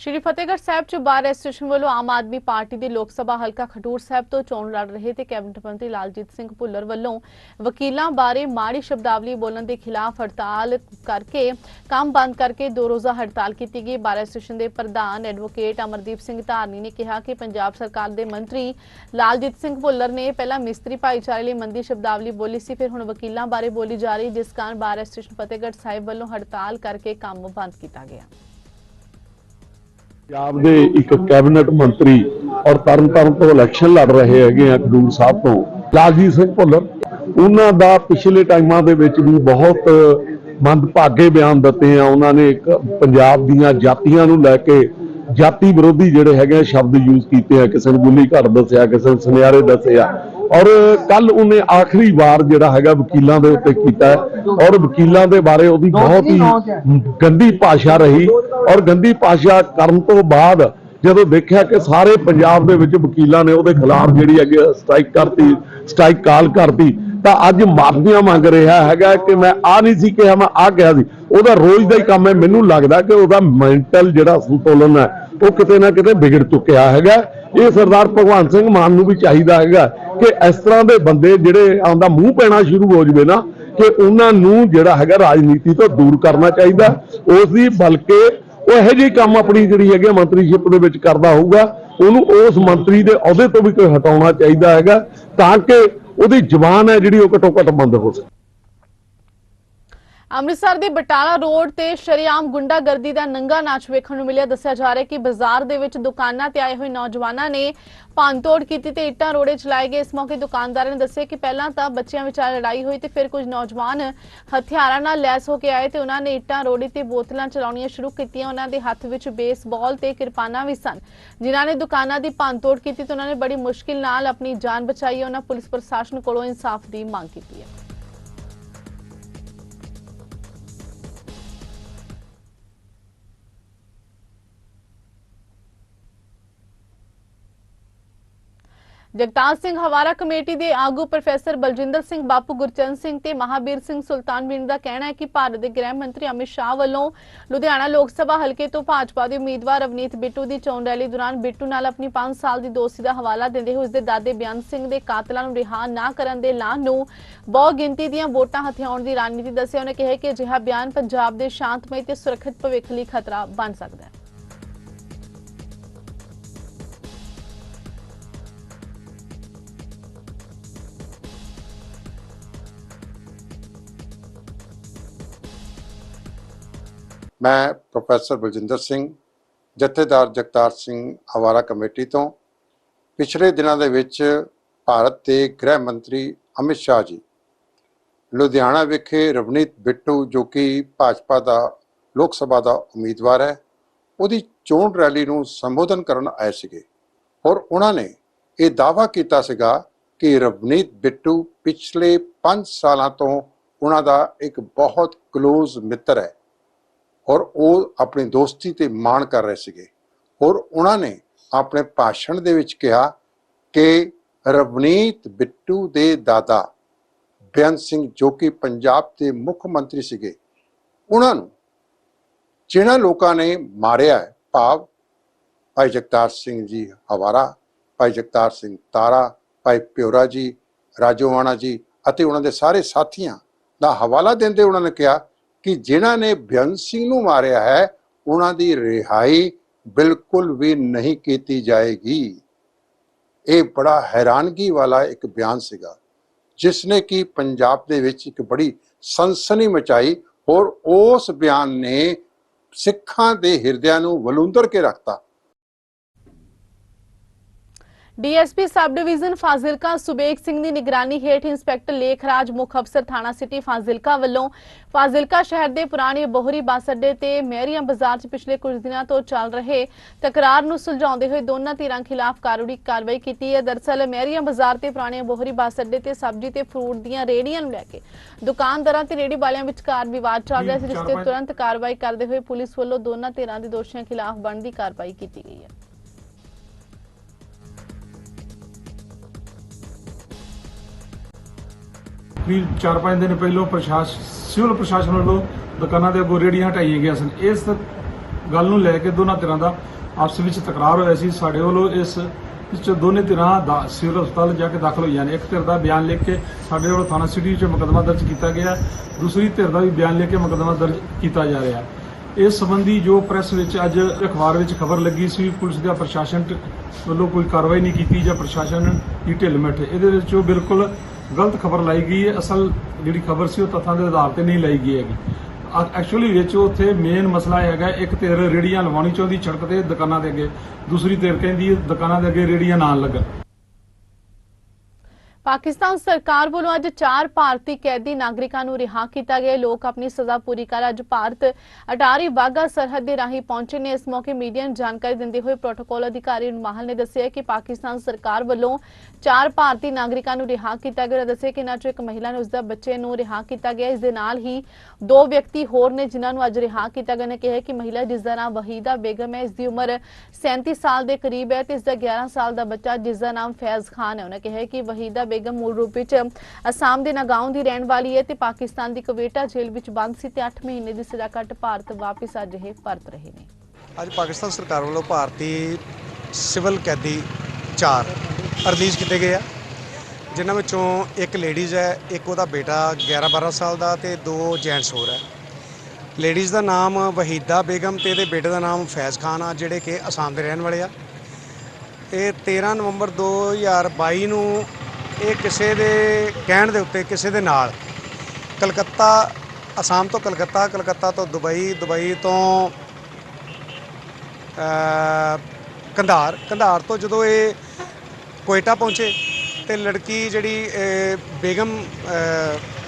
ਸ਼੍ਰੀ ਫਤਿਹਗੜ੍ਹ ਸਾਹਿਬ ਚ ਬਾਰ ਐਸੋਸੀਏਸ਼ਨ ਵੱਲੋਂ ਆਮ ਆਦਮੀ ਪਾਰਟੀ ਦੇ ਲੋਕ ਸਭਾ ਹਲਕਾ ਖਡੂਰ ਸਾਹਿਬ ਤੋਂ ਚੋਣ ਲੜ ਰਹੇ ਤੇ ਕੈਬਨਿਟ ਮੰਤਰੀ ਲਾਲਜੀਤ ਸਿੰਘ ਭੁੱਲਰ ਵੱਲੋਂ ਵਕੀਲਾਂ ਬਾਰੇ ਮਾੜੀ ਸ਼ਬਦਾਵਲੀ ਬੋਲਣ ਦੇ ਖਿਲਾਫ ਹੜਤਾਲ ਕਰਕੇ, ਕੰਮ ਬੰਦ ਕਰਕੇ ਦੋ ਰੋਜ਼ਾ ਹੜਤਾਲ ਕੀਤੀ ਗਈ। ਬਾਰ ਐਸੋਸੀਏਸ਼ਨ ਦੇ ਪ੍ਰਧਾਨ ਐਡਵੋਕੇਟ ਅਮਰਦੀਪ ਸਿੰਘ ਧਾਰਨੀ ਨੇ ਕਿਹਾ ਕਿ ਪੰਜਾਬ ਸਰਕਾਰ ਦੇ ਮੰਤਰੀ ਲਾਲਜੀਤ ਸਿੰਘ ਭੁੱਲਰ ਨੇ ਪਹਿਲਾਂ ਮਿਸਤਰੀ ਭਾਈਚਾਰੇ ਲਈ ਮੰਦੀ ਸ਼ਬਦਾਵਲੀ ਬੋਲੀ ਸੀ, ਫਿਰ ਹੁਣ ਵਕੀਲਾਂ ਬਾਰੇ ਬੋਲੀ ਜਾ ਰਹੀ, ਜਿਸ ਕਾਰਨ ਬਾਰ ਐਸੋਸੀਏਸ਼ਨ ਫਤਿਹਗੜ੍ਹ ਸਾਹਿਬ ਵੱਲੋਂ ਹੜਤਾਲ ਕਰਕੇ ਕੰਮ ਬੰਦ ਕੀਤਾ ਗਿਆ। ਪੰਜਾਬ ਦੇ ਇੱਕ ਕੈਬਨਿਟ ਮੰਤਰੀ ਔਰ ਤਰਨਤਾਰਨ ਤੋਂ ਇਲੈਕਸ਼ਨ ਲੜ ਰਹੇ ਹੈਗੇ ਆ ਖਡੂਰ ਸਾਹਿਬ ਤੋਂ, ਲਾਲਜੀਤ ਸਿੰਘ ਭੁੱਲਰ। ਉਹਨਾਂ ਦਾ ਪਿਛਲੇ ਟਾਈਮਾਂ ਦੇ ਵਿੱਚ ਵੀ ਬਹੁਤ ਮੰਦਭਾਗੇ ਬਿਆਨ ਦਿੱਤੇ ਆ। ਉਹਨਾਂ ਨੇ ਪੰਜਾਬ ਦੀਆਂ ਜਾਤੀਆਂ ਨੂੰ ਲੈ ਕੇ ਜਾਤੀ ਵਿਰੋਧੀ ਜਿਹੜੇ ਹੈਗੇ ਆ, ਸ਼ਬਦ ਯੂਜ਼ ਕੀਤੇ ਆ। ਕਿਸੇ ਨੂੰ ਗੁੱਲੀ ਘਰ ਦੱਸਿਆ, ਕਿਸੇ ਨੂੰ ਸੁਨਿਆਰੇ ਦੱਸਿਆ ਔਰ ਕੱਲ ਉਹਨੇ ਆਖਰੀ ਵਾਰ ਜਿਹੜਾ ਹੈਗਾ ਵਕੀਲਾਂ ਦੇ ਉੱਤੇ ਕੀਤਾ ਔਰ ਵਕੀਲਾਂ ਦੇ ਬਾਰੇ ਉਹਦੀ ਬਹੁਤ ਹੀ ਗੰਦੀ ਭਾਸ਼ਾ ਰਹੀ। ਔਰ ਗੰਦੀ ਭਾਸ਼ਾ ਕਰਨ ਤੋਂ ਬਾਅਦ ਜਦੋਂ ਦੇਖਿਆ ਕਿ ਸਾਰੇ ਪੰਜਾਬ ਦੇ ਵਿੱਚ ਵਕੀਲਾਂ ਨੇ ਉਹਦੇ ਖਿਲਾਫ ਜਿਹੜੀ ਹੈਗੀ ਸਟ੍ਰਾਈਕ ਕਰਤੀ ਸਟ੍ਰਾਈਕ ਕਾਲ ਕਰਤੀ ਤਾਂ ਅੱਜ ਮਾਫੀਆਂ ਮੰਗ ਰਿਹਾ ਹੈਗਾ ਕਿ ਮੈਂ ਆ ਨਹੀਂ ਸੀ ਕਿਹਾ ਮੈਂ ਆ ਕਿਹਾ ਸੀ। ਉਹਦਾ ਰੋਜ਼ ਦਾ ਹੀ ਕੰਮ ਹੈ। ਮੈਨੂੰ ਲੱਗਦਾ ਕਿ ਉਹਦਾ ਮੈਂਟਲ ਜਿਹੜਾ ਸੰਤੁਲਨ ਹੈ ਉਹ ਕਿਤੇ ਨਾ ਕਿਤੇ ਵਿਗੜ ਚੁੱਕਿਆ ਹੈਗਾ। ਇਹ ਸਰਦਾਰ ਭਗਵੰਤ ਸਿੰਘ ਮਾਨ ਨੂੰ ਵੀ ਚਾਹੀਦਾ ਹੈਗਾ ਕਿ ਇਸ ਤਰ੍ਹਾਂ ਦੇ ਬੰਦੇ ਜਿਹੜੇ ਆਉਂਦਾ ਮੂੰਹ ਪੈਣਾ ਸ਼ੁਰੂ ਹੋ ਜਵੇ ਨਾ, ਕਿ ਉਹਨਾਂ ਨੂੰ ਜਿਹੜਾ ਹੈਗਾ ਰਾਜਨੀਤੀ ਤੋਂ ਦੂਰ ਕਰਨਾ ਚਾਹੀਦਾ। ਉਸ ਦੀ ਬਲਕਿ ਉਹ ਇਹੋ ਜਿਹੀ ਕੰਮ ਆਪਣੀ ਜਿਹੜੀ ਹੈਗੇ ਮੰਤਰੀਸ਼ਿਪ ਦੇ ਵਿੱਚ ਕਰਦਾ ਹੋਊਗਾ, ਉਹਨੂੰ ਉਸ ਮੰਤਰੀ ਦੇ ਅਹੁਦੇ ਤੋਂ ਵੀ ਕੋਈ ਹਟਾਉਣਾ ਚਾਹੀਦਾ ਹੈਗਾ, ਤਾਂ ਕਿ ਉਹਦੀ ਜ਼ੁਬਾਨ ਹੈ ਜਿਹੜੀ ਉਹ ਘਟੋ ਘਟ ਬੰਦ ਹੋ ਸਕੇ। ਅੰਮ੍ਰਿਤਸਰ ਦੇ ਬਟਾਲਾ ਰੋਡ ਤੇ ਸ਼ਰੀਆਮ ਗੁੰਡਾਗਰਦੀ ਦਾ ਨੰਗਾ ਨਾਚ ਵੇਖਣ ਨੂੰ ਮਿਲਿਆ। ਦੱਸਿਆ ਜਾ ਰਿਹਾ ਕਿ ਬਾਜ਼ਾਰ ਦੇ ਵਿੱਚ ਦੁਕਾਨਾਂ ਤੇ ਆਏ ਹੋਏ ਨੌਜਵਾਨਾਂ ਨੇ ਭੰਨਤੋੜ ਕੀਤੀ ਤੇ ਇੱਟਾਂ ਰੋੜੇ ਚਲਾਏ ਗਏ। ਇਸ ਮੌਕੇ ਦੁਕਾਨਦਾਰਾਂ ਨੇ ਦੱਸਿਆ ਕਿ ਪਹਿਲਾਂ ਤਾਂ ਬੱਚਿਆਂ ਵਿਚਾਲੇ ਲੜਾਈ ਹੋਈ ਤੇ ਫਿਰ ਕੁਝ ਨੌਜਵਾਨ ਹਥਿਆਰਾਂ ਨਾਲ ਲੈਸ ਹੋ ਕੇ ਆਏ ਤੇ ਉਹਨਾਂ ਨੇ ਇੱਟਾਂ, ਰੋੜੇ ਤੇ ਬੋਤਲਾਂ ਚਲਾਉਣੀਆਂ ਸ਼ੁਰੂ ਕੀਤੀਆਂ। ਉਹਨਾਂ ਦੇ ਹੱਥ ਵਿੱਚ ਬੇਸਬਾਲ ਤੇ ਕਿਰਪਾਨਾਂ ਵੀ ਸਨ। ਜਿਨ੍ਹਾਂ ਨੇ ਦੁਕਾਨਾਂ ਦੀ ਭੰਨਤੋੜ ਕੀਤੀ ਤੇ ਉਹਨਾਂ ਨੇ ਬੜੀ ਮੁਸ਼ਕਿਲ ਨਾਲ ਆਪਣੀ ਜਾਨ ਬਚਾਈ। ਉਹਨਾਂ ਪੁਲਿਸ ਪ੍ਰਸ਼ਾਸਨ ਕੋਲੋਂ ਇਨਸਾਫ ਦੀ ਮੰਗ ਕੀਤੀ ਹੈ। ਜਗਤਾਰ ਸਿੰਘ ਹਵਾਰਾ ਕਮੇਟੀ ਦੇ ਆਗੂ ਪ੍ਰੋਫੈਸਰ ਬਲਜਿੰਦਰ ਸਿੰਘ ਬਾਪੂ ਗੁਰਚਰਨ ਸਿੰਘ ਤੇ ਮਹਾਬੀਰ ਸਿੰਘ ਸੁਲਤਾਨਵਿੰਦ ਦਾ ਕਹਿਣਾ ਹੈ ਕਿ ਭਾਰਤ ਦੇ ਗ੍ਰਹਿ ਮੰਤਰੀ ਅਮਿਤ ਸ਼ਾਹ ਵੱਲੋਂ ਲੁਧਿਆਣਾ ਲੋਕ ਸਭਾ ਹਲਕੇ ਤੋਂ ਭਾਜਪਾ ਦੇ ਉਮੀਦਵਾਰ ਅਵਨੀਤ ਬਿੱਟੂ ਦੀ ਚੋਣ ਰੈਲੀ ਦੌਰਾਨ ਬਿੱਟੂ ਨਾਲ ਆਪਣੀ 5 ਸਾਲ ਦੀ ਦੋਸਤੀ ਦਾ ਹਵਾਲਾ ਦਿੰਦੇ ਹੋਏ ਉਸਦੇ ਦਾਦੇ ਬਿਆਨ ਸਿੰਘ ਦੇ ਕਾਤਲਾਂ ਨੂੰ ਰਿਹਾ ਨਾ ਕਰਨ ਦੇ ਐਲਾਨ ਨੂੰ ਬਹੁ ਗਿਣਤੀ ਦੀਆਂ ਵੋਟਾਂ ਹਥਿਆਉਣ ਦੀ ਰਣਨੀਤੀ ਦੱਸਿਆ। ਉਹਨੇ ਕਿਹਾ ਕਿ ਅਜਿਹਾ ਬਿਆਨ ਪੰਜਾਬ ਦੇ ਸ਼ਾਂਤਮਈ ਤੇ ਸੁਰੱਖਿਅਤ ਭਵਿੱਖ ਲਈ ਖਤਰਾ ਬਣ ਸਕਦਾ ਹੈ। ਮੈਂ ਪ੍ਰੋਫੈਸਰ ਬਲਜਿੰਦਰ ਸਿੰਘ, ਜਥੇਦਾਰ ਜਗਤਾਰ ਸਿੰਘ ਹਵਾਰਾ ਕਮੇਟੀ ਤੋਂ ਪਿਛਲੇ ਦਿਨਾਂ ਦੇ ਵਿੱਚ ਭਾਰਤ ਦੇ ਗ੍ਰਹਿ ਮੰਤਰੀ ਅਮਿਤ ਸ਼ਾਹ ਜੀ, ਲੁਧਿਆਣਾ ਵਿਖੇ ਰਵਨੀਤ ਬਿੱਟੂ ਜੋ ਕਿ ਭਾਜਪਾ ਦਾ, ਲੋਕ ਸਭਾ ਦਾ ਉਮੀਦਵਾਰ ਹੈ, ਉਹਦੀ ਚੋਣ ਰੈਲੀ ਨੂੰ ਸੰਬੋਧਨ ਕਰਨ ਆਏ ਸੀਗੇ। ਔਰ ਉਹਨਾਂ ਨੇ ਇਹ ਦਾਅਵਾ ਕੀਤਾ ਸੀਗਾ ਕਿ ਰਵਨੀਤ ਬਿੱਟੂ ਪਿਛਲੇ 5 ਸਾਲਾਂ ਤੋਂ ਉਹਨਾਂ ਦਾ ਇੱਕ ਬਹੁਤ ক্লোਜ਼ ਮਿੱਤਰ ਹੈ। ਔਰ ਉਹ ਆਪਣੀ ਦੋਸਤੀ ਤੇ ਮਾਣ ਕਰ ਰਹੇ ਸੀਗੇ। ਔਰ ਉਹਨਾਂ ਨੇ ਆਪਣੇ ਭਾਸ਼ਣ ਦੇ ਵਿੱਚ ਕਿਹਾ ਕਿ ਰਵਨੀਤ ਬਿੱਟੂ ਦੇ ਦਾਦਾ ਬੇਅੰਤ ਸਿੰਘ ਜੋ ਕਿ ਪੰਜਾਬ ਦੇ ਮੁੱਖ ਮੰਤਰੀ ਸੀਗੇ, ਉਹਨਾਂ ਨੂੰ ਜਿਨ੍ਹਾਂ ਲੋਕਾਂ ਨੇ ਮਾਰਿਆ ਹੈ, ਭਾਵ ਭਾਈ ਜਗਤਾਰ ਸਿੰਘ ਜੀ ਹਵਾਰਾ, ਭਾਈ ਜਗਤਾਰ ਸਿੰਘ ਤਾਰਾ, ਭਾਈ ਪਿਉਰਾ ਜੀ, ਰਾਜੋਵਾਣਾ ਜੀ ਅਤੇ ਉਹਨਾਂ ਦੇ ਸਾਰੇ ਸਾਥੀਆਂ ਦਾ ਹਵਾਲਾ ਦਿੰਦੇ ਉਹਨਾਂ ਨੇ ਕਿਹਾ ਕਿ ਜਿਨ੍ਹਾਂ ਨੇ ਬੇਅੰਤ ਸਿੰਘ ਨੂੰ ਮਾਰਿਆ ਹੈ, ਉਹਨਾਂ ਦੀ ਰਿਹਾਈ ਬਿਲਕੁਲ ਵੀ ਨਹੀਂ ਕੀਤੀ ਜਾਏਗੀ। ਇਹ ਬੜਾ ਹੈਰਾਨਗੀ ਵਾਲਾ ਇੱਕ ਬਿਆਨ ਸੀਗਾ ਜਿਸ ਨੇ ਕਿ ਪੰਜਾਬ ਦੇ ਵਿੱਚ ਇੱਕ ਬੜੀ ਸਨਸਨੀ ਮਚਾਈ ਔਰ ਉਸ ਬਿਆਨ ਨੇ ਸਿੱਖਾਂ ਦੇ ਹਿਰਦਿਆਂ ਨੂੰ ਵਲੂੰਦਰ ਕੇ ਰੱਖਤਾ। DSP sub division Fazilka Subeg Singh ਦੀ ਨਿਗਰਾਨੀ ਹੇਠ ਇੰਸਪੈਕਟਰ ਲੇਖਰਾਜ ਮੁੱਖ ਅਫਸਰ ਥਾਣਾ ਸਿਟੀ ਫਾਜ਼ਿਲਕਾ ਵੱਲੋਂ ਫਾਜ਼ਿਲਕਾ ਸ਼ਹਿਰ ਦੇ ਪੁਰਾਣੇ ਬੋਹਰੀ ਬੱਸ ਅੱਡੇ ਤੇ ਮਹਿਰੀਆਂ ਬਾਜ਼ਾਰ 'ਚ ਪਿਛਲੇ ਕੁਝ ਦਿਨਾਂ ਤੋਂ ਚੱਲ ਰਹੇ ਤਕਰਾਰ ਨੂੰ ਸੁਲਝਾਉਂਦੇ ਹੋਏ ਦੋਨਾਂ ਧਿਰਾਂ ਖਿਲਾਫ ਕਾਨੂੰਨੀ ਕਾਰਵਾਈ ਕੀਤੀ ਹੈ। ਦਰਸਲ ਮਹਿਰੀਆਂ ਬਾਜ਼ਾਰ ਤੇ ਪੁਰਾਣੇ ਬੋਹਰੀ ਬੱਸ ਅੱਡੇ ਤੇ ਸਬਜ਼ੀ ਤੇ ਫਰੂਟ ਦੀਆਂ ਰੇਹੜੀਆਂ ਨੂੰ ਲੈ ਕੇ ਦੁਕਾਨਦਾਰਾਂ ਤੇ ਰੇਹੜੀ ਵਾਲਿਆਂ ਵਿਚਕਾਰ ਵਿਵਾਦ ਚੱਲ ਰਿਹਾ ਸੀ ਜਿਸ ਤੇ ਤੁਰੰਤ ਕਾਰਵਾਈ ਕਰਦੇ ਹੋਏ ਪੁਲਿਸ ਵੱਲੋਂ ਦੋਨਾਂ ਧਿਰਾਂ ਦੇ ਦੋਸ਼ੀਆਂ ਖਿਲਾਫ ਬਣਦੀ ਕਾਰਵਾਈ ਕੀਤੀ ਗਈ ਹੈ। ਵੀ 4-5 ਦਿਨ ਪਹਿਲਾਂ ਪ੍ਰਸ਼ਾਸਨ ਸਿਵਲ ਪ੍ਰਸ਼ਾਸਨ ਵੱਲੋਂ ਦੁਕਾਨਾਂ ਦੇ ਅੱਗੋਂ ਰੇੜੀਆਂ ਹਟਾਈਆਂ ਗਈਆਂ ਸਨ। ਇਸ ਗੱਲ ਨੂੰ ਲੈ ਕੇ ਦੋਨਾਂ ਧਿਰਾਂ ਦਾ ਆਪਸ ਵਿੱਚ ਤਕਰਾਰ ਹੋਇਆ ਸੀ। ਸਾਡੇ ਵੱਲੋਂ ਇਸ ਇਸ 'ਚ ਦੋਨੇ ਧਿਰਾਂ ਦਾ ਸਿਵਲ ਹਸਪਤਾਲ ਜਾ ਕੇ ਦਾਖਲ ਹੋਈਆਂ ਨੇ। ਇੱਕ ਧਿਰ ਦਾ ਬਿਆਨ ਲਿਖ ਕੇ ਸਾਡੇ ਵੱਲੋਂ ਥਾਣਾ ਸਿਟੀ ਵਿੱਚ ਮੁਕੱਦਮਾ ਦਰਜ ਕੀਤਾ ਗਿਆ। ਦੂਸਰੀ ਧਿਰ ਦਾ ਵੀ ਬਿਆਨ ਲਿਖ ਕੇ ਮੁਕੱਦਮਾ ਦਰਜ ਕੀਤਾ ਜਾ ਰਿਹਾ। ਇਸ ਸੰਬੰਧੀ ਜੋ ਪ੍ਰੈਸ ਵਿੱਚ ਅੱਜ ਅਖਬਾਰ ਵਿੱਚ ਖਬਰ ਲੱਗੀ ਸੀ, ਪੁਲਿਸ ਦਾ ਪ੍ਰਸ਼ਾਸਨ ਵੱਲੋਂ ਕੋਈ ਕਾਰਵਾਈ ਨਹੀਂ ਕੀਤੀ ਜਾਂ ਪ੍ਰਸ਼ਾਸਨ ਦੀ ਢਿੱਲ ਮਿੱਠ ਇਹਦੇ ਵਿੱਚ ਉਹ ਬਿਲਕੁਲ ਗਲਤ ਖਬਰ ਲਾਈ ਗਈ ਹੈ। ਅਸਲ ਜਿਹੜੀ ਖਬਰ ਸੀ ਉਹ ਤੱਥਾਂ ਦੇ ਆਧਾਰ ਤੇ ਨਹੀਂ ਲਾਈ ਗਈ ਹੈਗੀ। ਐਕਚੁਅਲੀ ਵਿੱਚ ਉੱਥੇ ਮੇਨ ਮਸਲਾ ਹੈਗਾ, ਇੱਕ ਧਿਰ ਰੇੜੀਆਂ ਲਵਾਉਣੀ ਚਾਹੁੰਦੀ ਸੜਕ ਤੇ ਦੁਕਾਨਾਂ ਦੇ ਅੱਗੇ, ਦੂਸਰੀ ਧਿਰ ਕਹਿੰਦੀ ਦੁਕਾਨਾਂ ਦੇ ਅੱਗੇ ਰੇੜੀਆਂ ਨਾ ਲੱਗਣ। ਪਾਕਿਸਤਾਨ ਸਰਕਾਰ ਵੱਲੋਂ ਅੱਜ ਚਾਰ ਭਾਰਤੀ ਕੈਦੀ ਨਾਗਰਿਕਾਂ ਨੂੰ ਰਿਹਾ ਕੀਤਾ ਗਿਆ। ਲੋਕ ਆਪਣੀ ਸਜ਼ਾ ਪੂਰੀ ਕਰ ਅੱਜ ਭਾਰਤ ਅਟਾਰੀ ਵਾਗਾ ਸਰਹੱਦ ਦੇ ਰਾਹੀਂ ਪਹੁੰਚੇ ਨੇ। ਇਸ ਮੌਕੇ ਮੀਡੀਆ ਨੂੰ ਜਾਣਕਾਰੀ ਦਿੰਦੇ ਹੋਏ ਪ੍ਰੋਟੋਕਾਲ ਅਧਿਕਾਰੀ ਮਾਹਲ ਨੇ ਦੱਸਿਆ ਕਿ ਪਾਕਿਸਤਾਨ ਸਰਕਾਰ ਵੱਲੋਂ ਚਾਰ ਭਾਰਤੀ ਨਾਗਰਿਕਾਂ ਨੂੰ ਰਿਹਾ ਕੀਤਾ ਗਿਆ। ਦੱਸਿਆ ਕਿ ਇਹਨਾਂ ਚੋਂ ਇੱਕ ਮਹਿਲਾ ਨੇ ਉਸ ਦਾ ਬੱਚੇ ਨੂੰ ਰਿਹਾ ਕੀਤਾ ਗਿਆ। ਇਸ ਦੇ ਨਾਲ ਹੀ ਦੋ ਵਿਅਕਤੀ ਹੋਰ ਨੇ ਜਿਨ੍ਹਾਂ ਨੂੰ ਅੱਜ ਰਿਹਾ ਕੀਤਾ ਗਿਆ। ਨੇ ਕਿਹਾ ਕਿ ਮਹਿਲਾ ਜਿਸ ਦਾ ਨਾਮ ਵਹੀਦਾ ਬੇਗਮ ਹੈ, ਇਸ ਦੀ ਉਮਰ 37 ਸਾਲ ਦੇ ਕਰੀਬ ਹੈ ਤੇ ਇਸ ਦਾ 11 ਸਾਲ ਦਾ ਬੱਚਾ ਜਿਸ ਦਾ ਨਾਮ ਫੈਜ਼ ਖਾਨ ਹੈ। ਉਹਨੇ ਕਿਹਾ ਕਿ ਵਹੀਦਾ ਬੇਗਮ ਮੂਲ ਰੂਪ ਵਿੱਚ। ਅਸਾਮ ਦੇ ਨਗਾਉਂ ਦੀ ਰਹਿਣ ਵਾਲੀ ਹੈ ਤੇ ਪਾਕਿਸਤਾਨ ਦੀ ਕਵੇਟਾ ਜੇਲ੍ਹ ਵਿੱਚ ਬੰਦ ਸੀ ਤੇ 8 ਮਹੀਨੇ ਦੀ ਸਜ਼ਾ ਕੱਟ ਭਾਰਤ ਵਾਪਸ ਅੱਜ ਇਹ ਪਰਤ ਰਹੇ ਨੇ। ਅੱਜ ਪਾਕਿਸਤਾਨ ਸਰਕਾਰ ਵੱਲੋਂ ਭਾਰਤੀ ਸਿਵਲ ਕੈਦੀ ਚਾਰ ਰਿਲੀਜ਼ ਕੀਤੇ ਗਏ ਆ, ਜਿਨ੍ਹਾਂ ਵਿੱਚੋਂ ਇੱਕ ਲੇਡੀਜ਼ ਹੈ, ਇੱਕ ਉਹਦਾ ਬੇਟਾ 11 12 ਸਾਲ ਦਾ ਤੇ ਦੋ ਜੈਂਟਸ ਹੋਰ ਹੈ। ਲੇਡੀਜ਼ ਦਾ ਨਾਮ ਵਹੀਦਾ ਬੇਗਮ ਤੇ ਇਹਦੇ ਬੇਟੇ ਦਾ ਨਾਮ ਫੈਜ਼ ਖਾਨ ਆ, ਜਿਹੜੇ ਕਿ ਅਸਾਮ ਦੇ ਰਹਿਣ ਵਾਲੇ ਆ। ਇਹ 13 ਨਵੰਬਰ 2022 ਨੂੰ ਇਹ ਕਿਸੇ ਦੇ ਕਹਿਣ ਦੇ ਉੱਤੇ, ਕਿਸੇ ਦੇ ਨਾਲ। ਕਲਕੱਤਾ, ਅਸਾਮ ਤੋਂ ਕਲਕੱਤਾ ਕਲਕੱਤਾ ਤੋਂ ਦੁਬਈ ਦੁਬਈ ਤੋਂ ਕੰਧਾਰ। ਕੰਧਾਰ ਤੋਂ ਜਦੋਂ ਇਹ ਕੋਇਟਾ ਪਹੁੰਚੇ, ਤੇ ਲੜਕੀ ਜਿਹੜੀ ਬੇਗਮ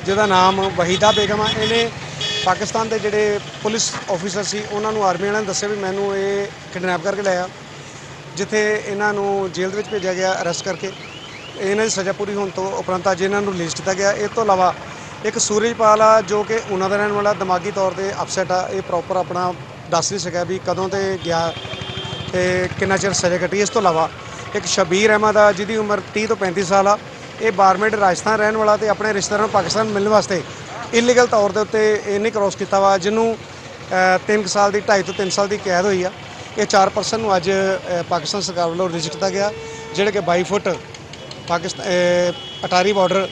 ਜਿਹਦਾ ਨਾਮ ਵਹੀਦਾ ਬੇਗਮ ਆ, ਇਹਨੇ ਪਾਕਿਸਤਾਨ ਦੇ ਜਿਹੜੇ ਪੁਲਿਸ ਆਫੀਸਰ ਸੀ, ਉਹਨਾਂ ਨੂੰ ਆਰਮੀ ਵਾਲਿਆਂ ਨੇ ਦੱਸਿਆ ਵੀ ਮੈਨੂੰ ਇਹ ਕਿਡਨੈਪ ਕਰਕੇ ਲਿਆ ਜਿੱਥੇ ਇਹਨਾਂ ਨੂੰ ਜੇਲ੍ਹ ਦੇ ਵਿੱਚ ਭੇਜਿਆ ਗਿਆ ਅਰੈਸਟ ਕਰਕੇ। ਇਹਨਾਂ ਦੀ ਸਜ਼ਾ ਪੂਰੀ ਹੋਣ ਤੋਂ ਉਪਰੰਤ ਅੱਜ ਇਹਨਾਂ ਨੂੰ ਰਿਲੀਜ਼ ਕੀਤਾ ਗਿਆ। ਇਹ ਤੋਂ ਇਲਾਵਾ ਇੱਕ ਸੂਰਜਪਾਲ ਆ, ਜੋ ਕਿ ਉਹਨਾਂ ਦਾ ਰਹਿਣ ਵਾਲਾ ਦਿਮਾਗੀ ਤੌਰ ਤੇ ਅਪਸੈਟ ਆ। ਇਹ ਪ੍ਰੋਪਰ ਆਪਣਾ ਦੱਸ ਨਹੀਂ ਸਕਿਆ ਵੀ ਕਦੋਂ ਤੇ ਗਿਆ ਤੇ ਕਿੰਨਾ ਚਿਰ ਸਜ਼ਾ ਕੱਟੀ। ਇਸ ਤੋਂ ਇਲਾਵਾ ਇੱਕ ਸ਼ਬੀਰ ਅਹਿਮਦ ਆ, ਜਿਹਦੀ ਉਮਰ 30 ਤੋਂ 35 ਸਾਲ ਆ। ਇਹ ਬਾਰਮੇਡ ਰਾਜਸਥਾਨ ਰਹਿਣ ਵਾਲਾ ਤੇ ਆਪਣੇ ਰਿਸ਼ਤੇਦਾਰਾਂ ਨੂੰ ਪਾਕਿਸਤਾਨ ਮਿਲਣ ਵਾਸਤੇ ਇਲੀਗਲ ਤੌਰ ਦੇ ਉੱਤੇ ਇਹਨੇ ਕ੍ਰੋਸ ਕੀਤਾ ਵਾ, ਜਿਹਨੂੰ 3 ਸਾਲ ਦੀ 2.5 ਤੋਂ 3 ਸਾਲ ਦੀ ਕੈਦ ਹੋਈ ਆ। ਇਹ ਚਾਰ ਪਰਸਨ ਨੂੰ ਅੱਜ ਪਾਕਿਸਤਾਨ ਸਰਕਾਰ ਵੱਲੋਂ ਰਿਲੀਜ਼ ਕੀਤਾ ਗਿਆ, ਜਿਹੜੇ ਕਿ 22 ਫੁੱਟ ਪਾਕਿਸਤਾਨ ਅਟਾਰੀ ਬਾਰਡਰ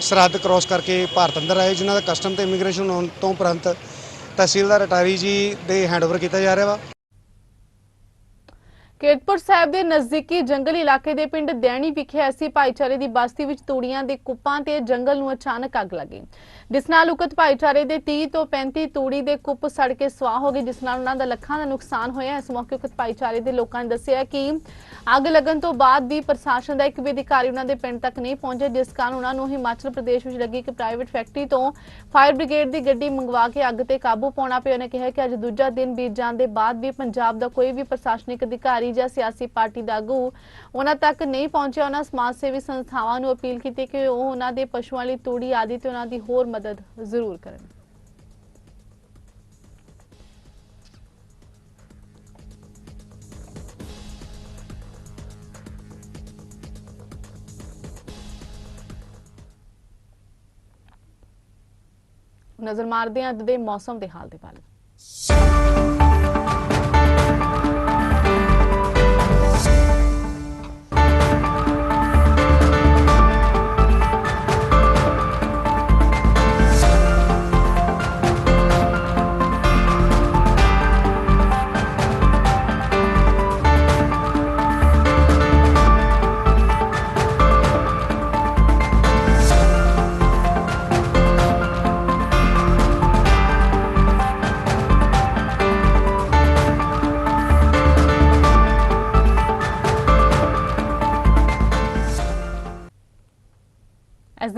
ਸਰਹੱਦ ਕ੍ਰੋਸ ਕਰਕੇ ਭਾਰਤ ਅੰਦਰ ਆਏ, ਜਿਨ੍ਹਾਂ ਦਾ ਕਸਟਮ ਤੇ ਇਮੀਗ੍ਰੇਸ਼ਨ ਹੋਣ ਤੋਂ ਉਪਰੰਤ ਤਹਿਸੀਲਦਾਰ ਅਟਾਰੀ ਜੀ ਦੇ ਹੈਂਡਓਵਰ ਕੀਤਾ ਜਾ ਰਿਹਾ ਵਾ। ਕੀਰਤਪੁਰ ਸਾਹਿਬ ਦੇ ਨਜ਼ਦੀਕੀ ਜੰਗਲ ਇਲਾਕੇ ਦੇ ਪਿੰਡ ਦੈਣੀ ਵਿਖੇ ਐਸੀ ਭਾਈਚਾਰੇ ਦੀ ਬਸਤੀ ਵਿੱਚ ਤੂੜੀਆਂ ਦੇ ਕੁੱਪਾਂ ਤੇ ਜੰਗਲ ਨੂੰ ਅਚਾਨਕ ਅੱਗ ਲੱਗੀ। ਜਿਸ ਨਾਲ ਉਕਤ ਭਾਈਚਾਰੇ ਦੇ 30 ਤੋਂ 35 ਤੂੜੀ ਦੇ ਕੁੱਪ ਸੜ ਕੇ ਸਵਾਹ ਹੋ ਗਏ, ਜਿਸ ਨਾਲ ਉਹਨਾਂ ਦਾ ਲੱਖਾਂ ਦਾ ਨੁਕਸਾਨ ਹੋਇਆ। ਇਸ ਮੌਕੇ ਉਕਤ ਭਾਈਚਾਰੇ ਦੇ ਲੋਕਾਂ ਨੇ ਦੱਸਿਆ ਕਿ ਅੱਗ ਲੱਗਣ ਤੋਂ ਬਾਅਦ ਵੀ ਪ੍ਰਸ਼ਾਸਨ ਦਾ ਇੱਕ ਵੀ ਅਧਿਕਾਰੀ ਉਹਨਾਂ ਦੇ ਪਿੰਡ ਤੱਕ ਨਹੀਂ ਪਹੁੰਚਿਆ, ਜਿਸ ਕਾਰਨ ਉਹਨਾਂ ਨੂੰ ਹਿਮਾਚਲ ਪ੍ਰਦੇਸ਼ ਵਿੱਚ ਲੱਗੀ ਇੱਕ ਪ੍ਰਾਈਵੇਟ ਫੈਕਟਰੀ ਤੋਂ ਫਾਇਰ ਬ੍ਰਿਗੇਡ ਦੀ ਗੱਡੀ ਮੰਗਵਾ ਕੇ ਅੱਗ ਤੇ ਕਾਬੂ ਪਾਉਣਾ ਪਿਆ। ਉਹਨੇ ਕਿਹਾ ਕਿ ਅੱਜ ਦੂਜਾ ਦਿਨ ਬੀਤ ਜਾਣ ਦੇ ਬਾਅਦ ਵੀ ਪੰਜਾਬ ਦਾ ਕੋਈ ਵੀ ਪ੍ਰਸ਼ਾਸਨਿਕ ਅਧਿਕਾਰੀ ਜਾਂ ਸਿਆਸੀ ਪਾਰਟੀ ਦਾ ਆਗੂ ਉਹਨਾਂ ਤੱਕ ਨਹੀਂ ਪਹੁੰਚਿਆ। ਉਹਨਾਂ ਸਮਾਜ ਸੇਵੀ ਸੰਸਥਾਵਾਂ ਨੂੰ ਅਪੀਲ ਕੀਤੀ ਕਿ ਉਹ ਉਹਨਾਂ ਦੇ ਪਸ਼ੂਆਂ ਲਈ ਤੂੜੀ ਆਦਿ ਤੇ ਉਹਨਾਂ ਦੀ ਹੋਰ ਮਦਦ ਜ਼ਰੂਰ ਕਰਨ। ਨਜ਼ਰ ਮਾਰਦੇ ਹਾਂ ਅੱਜ ਦੇ ਮੌਸਮ ਦੇ ਹਾਲ ਦੇ ਵੱਲ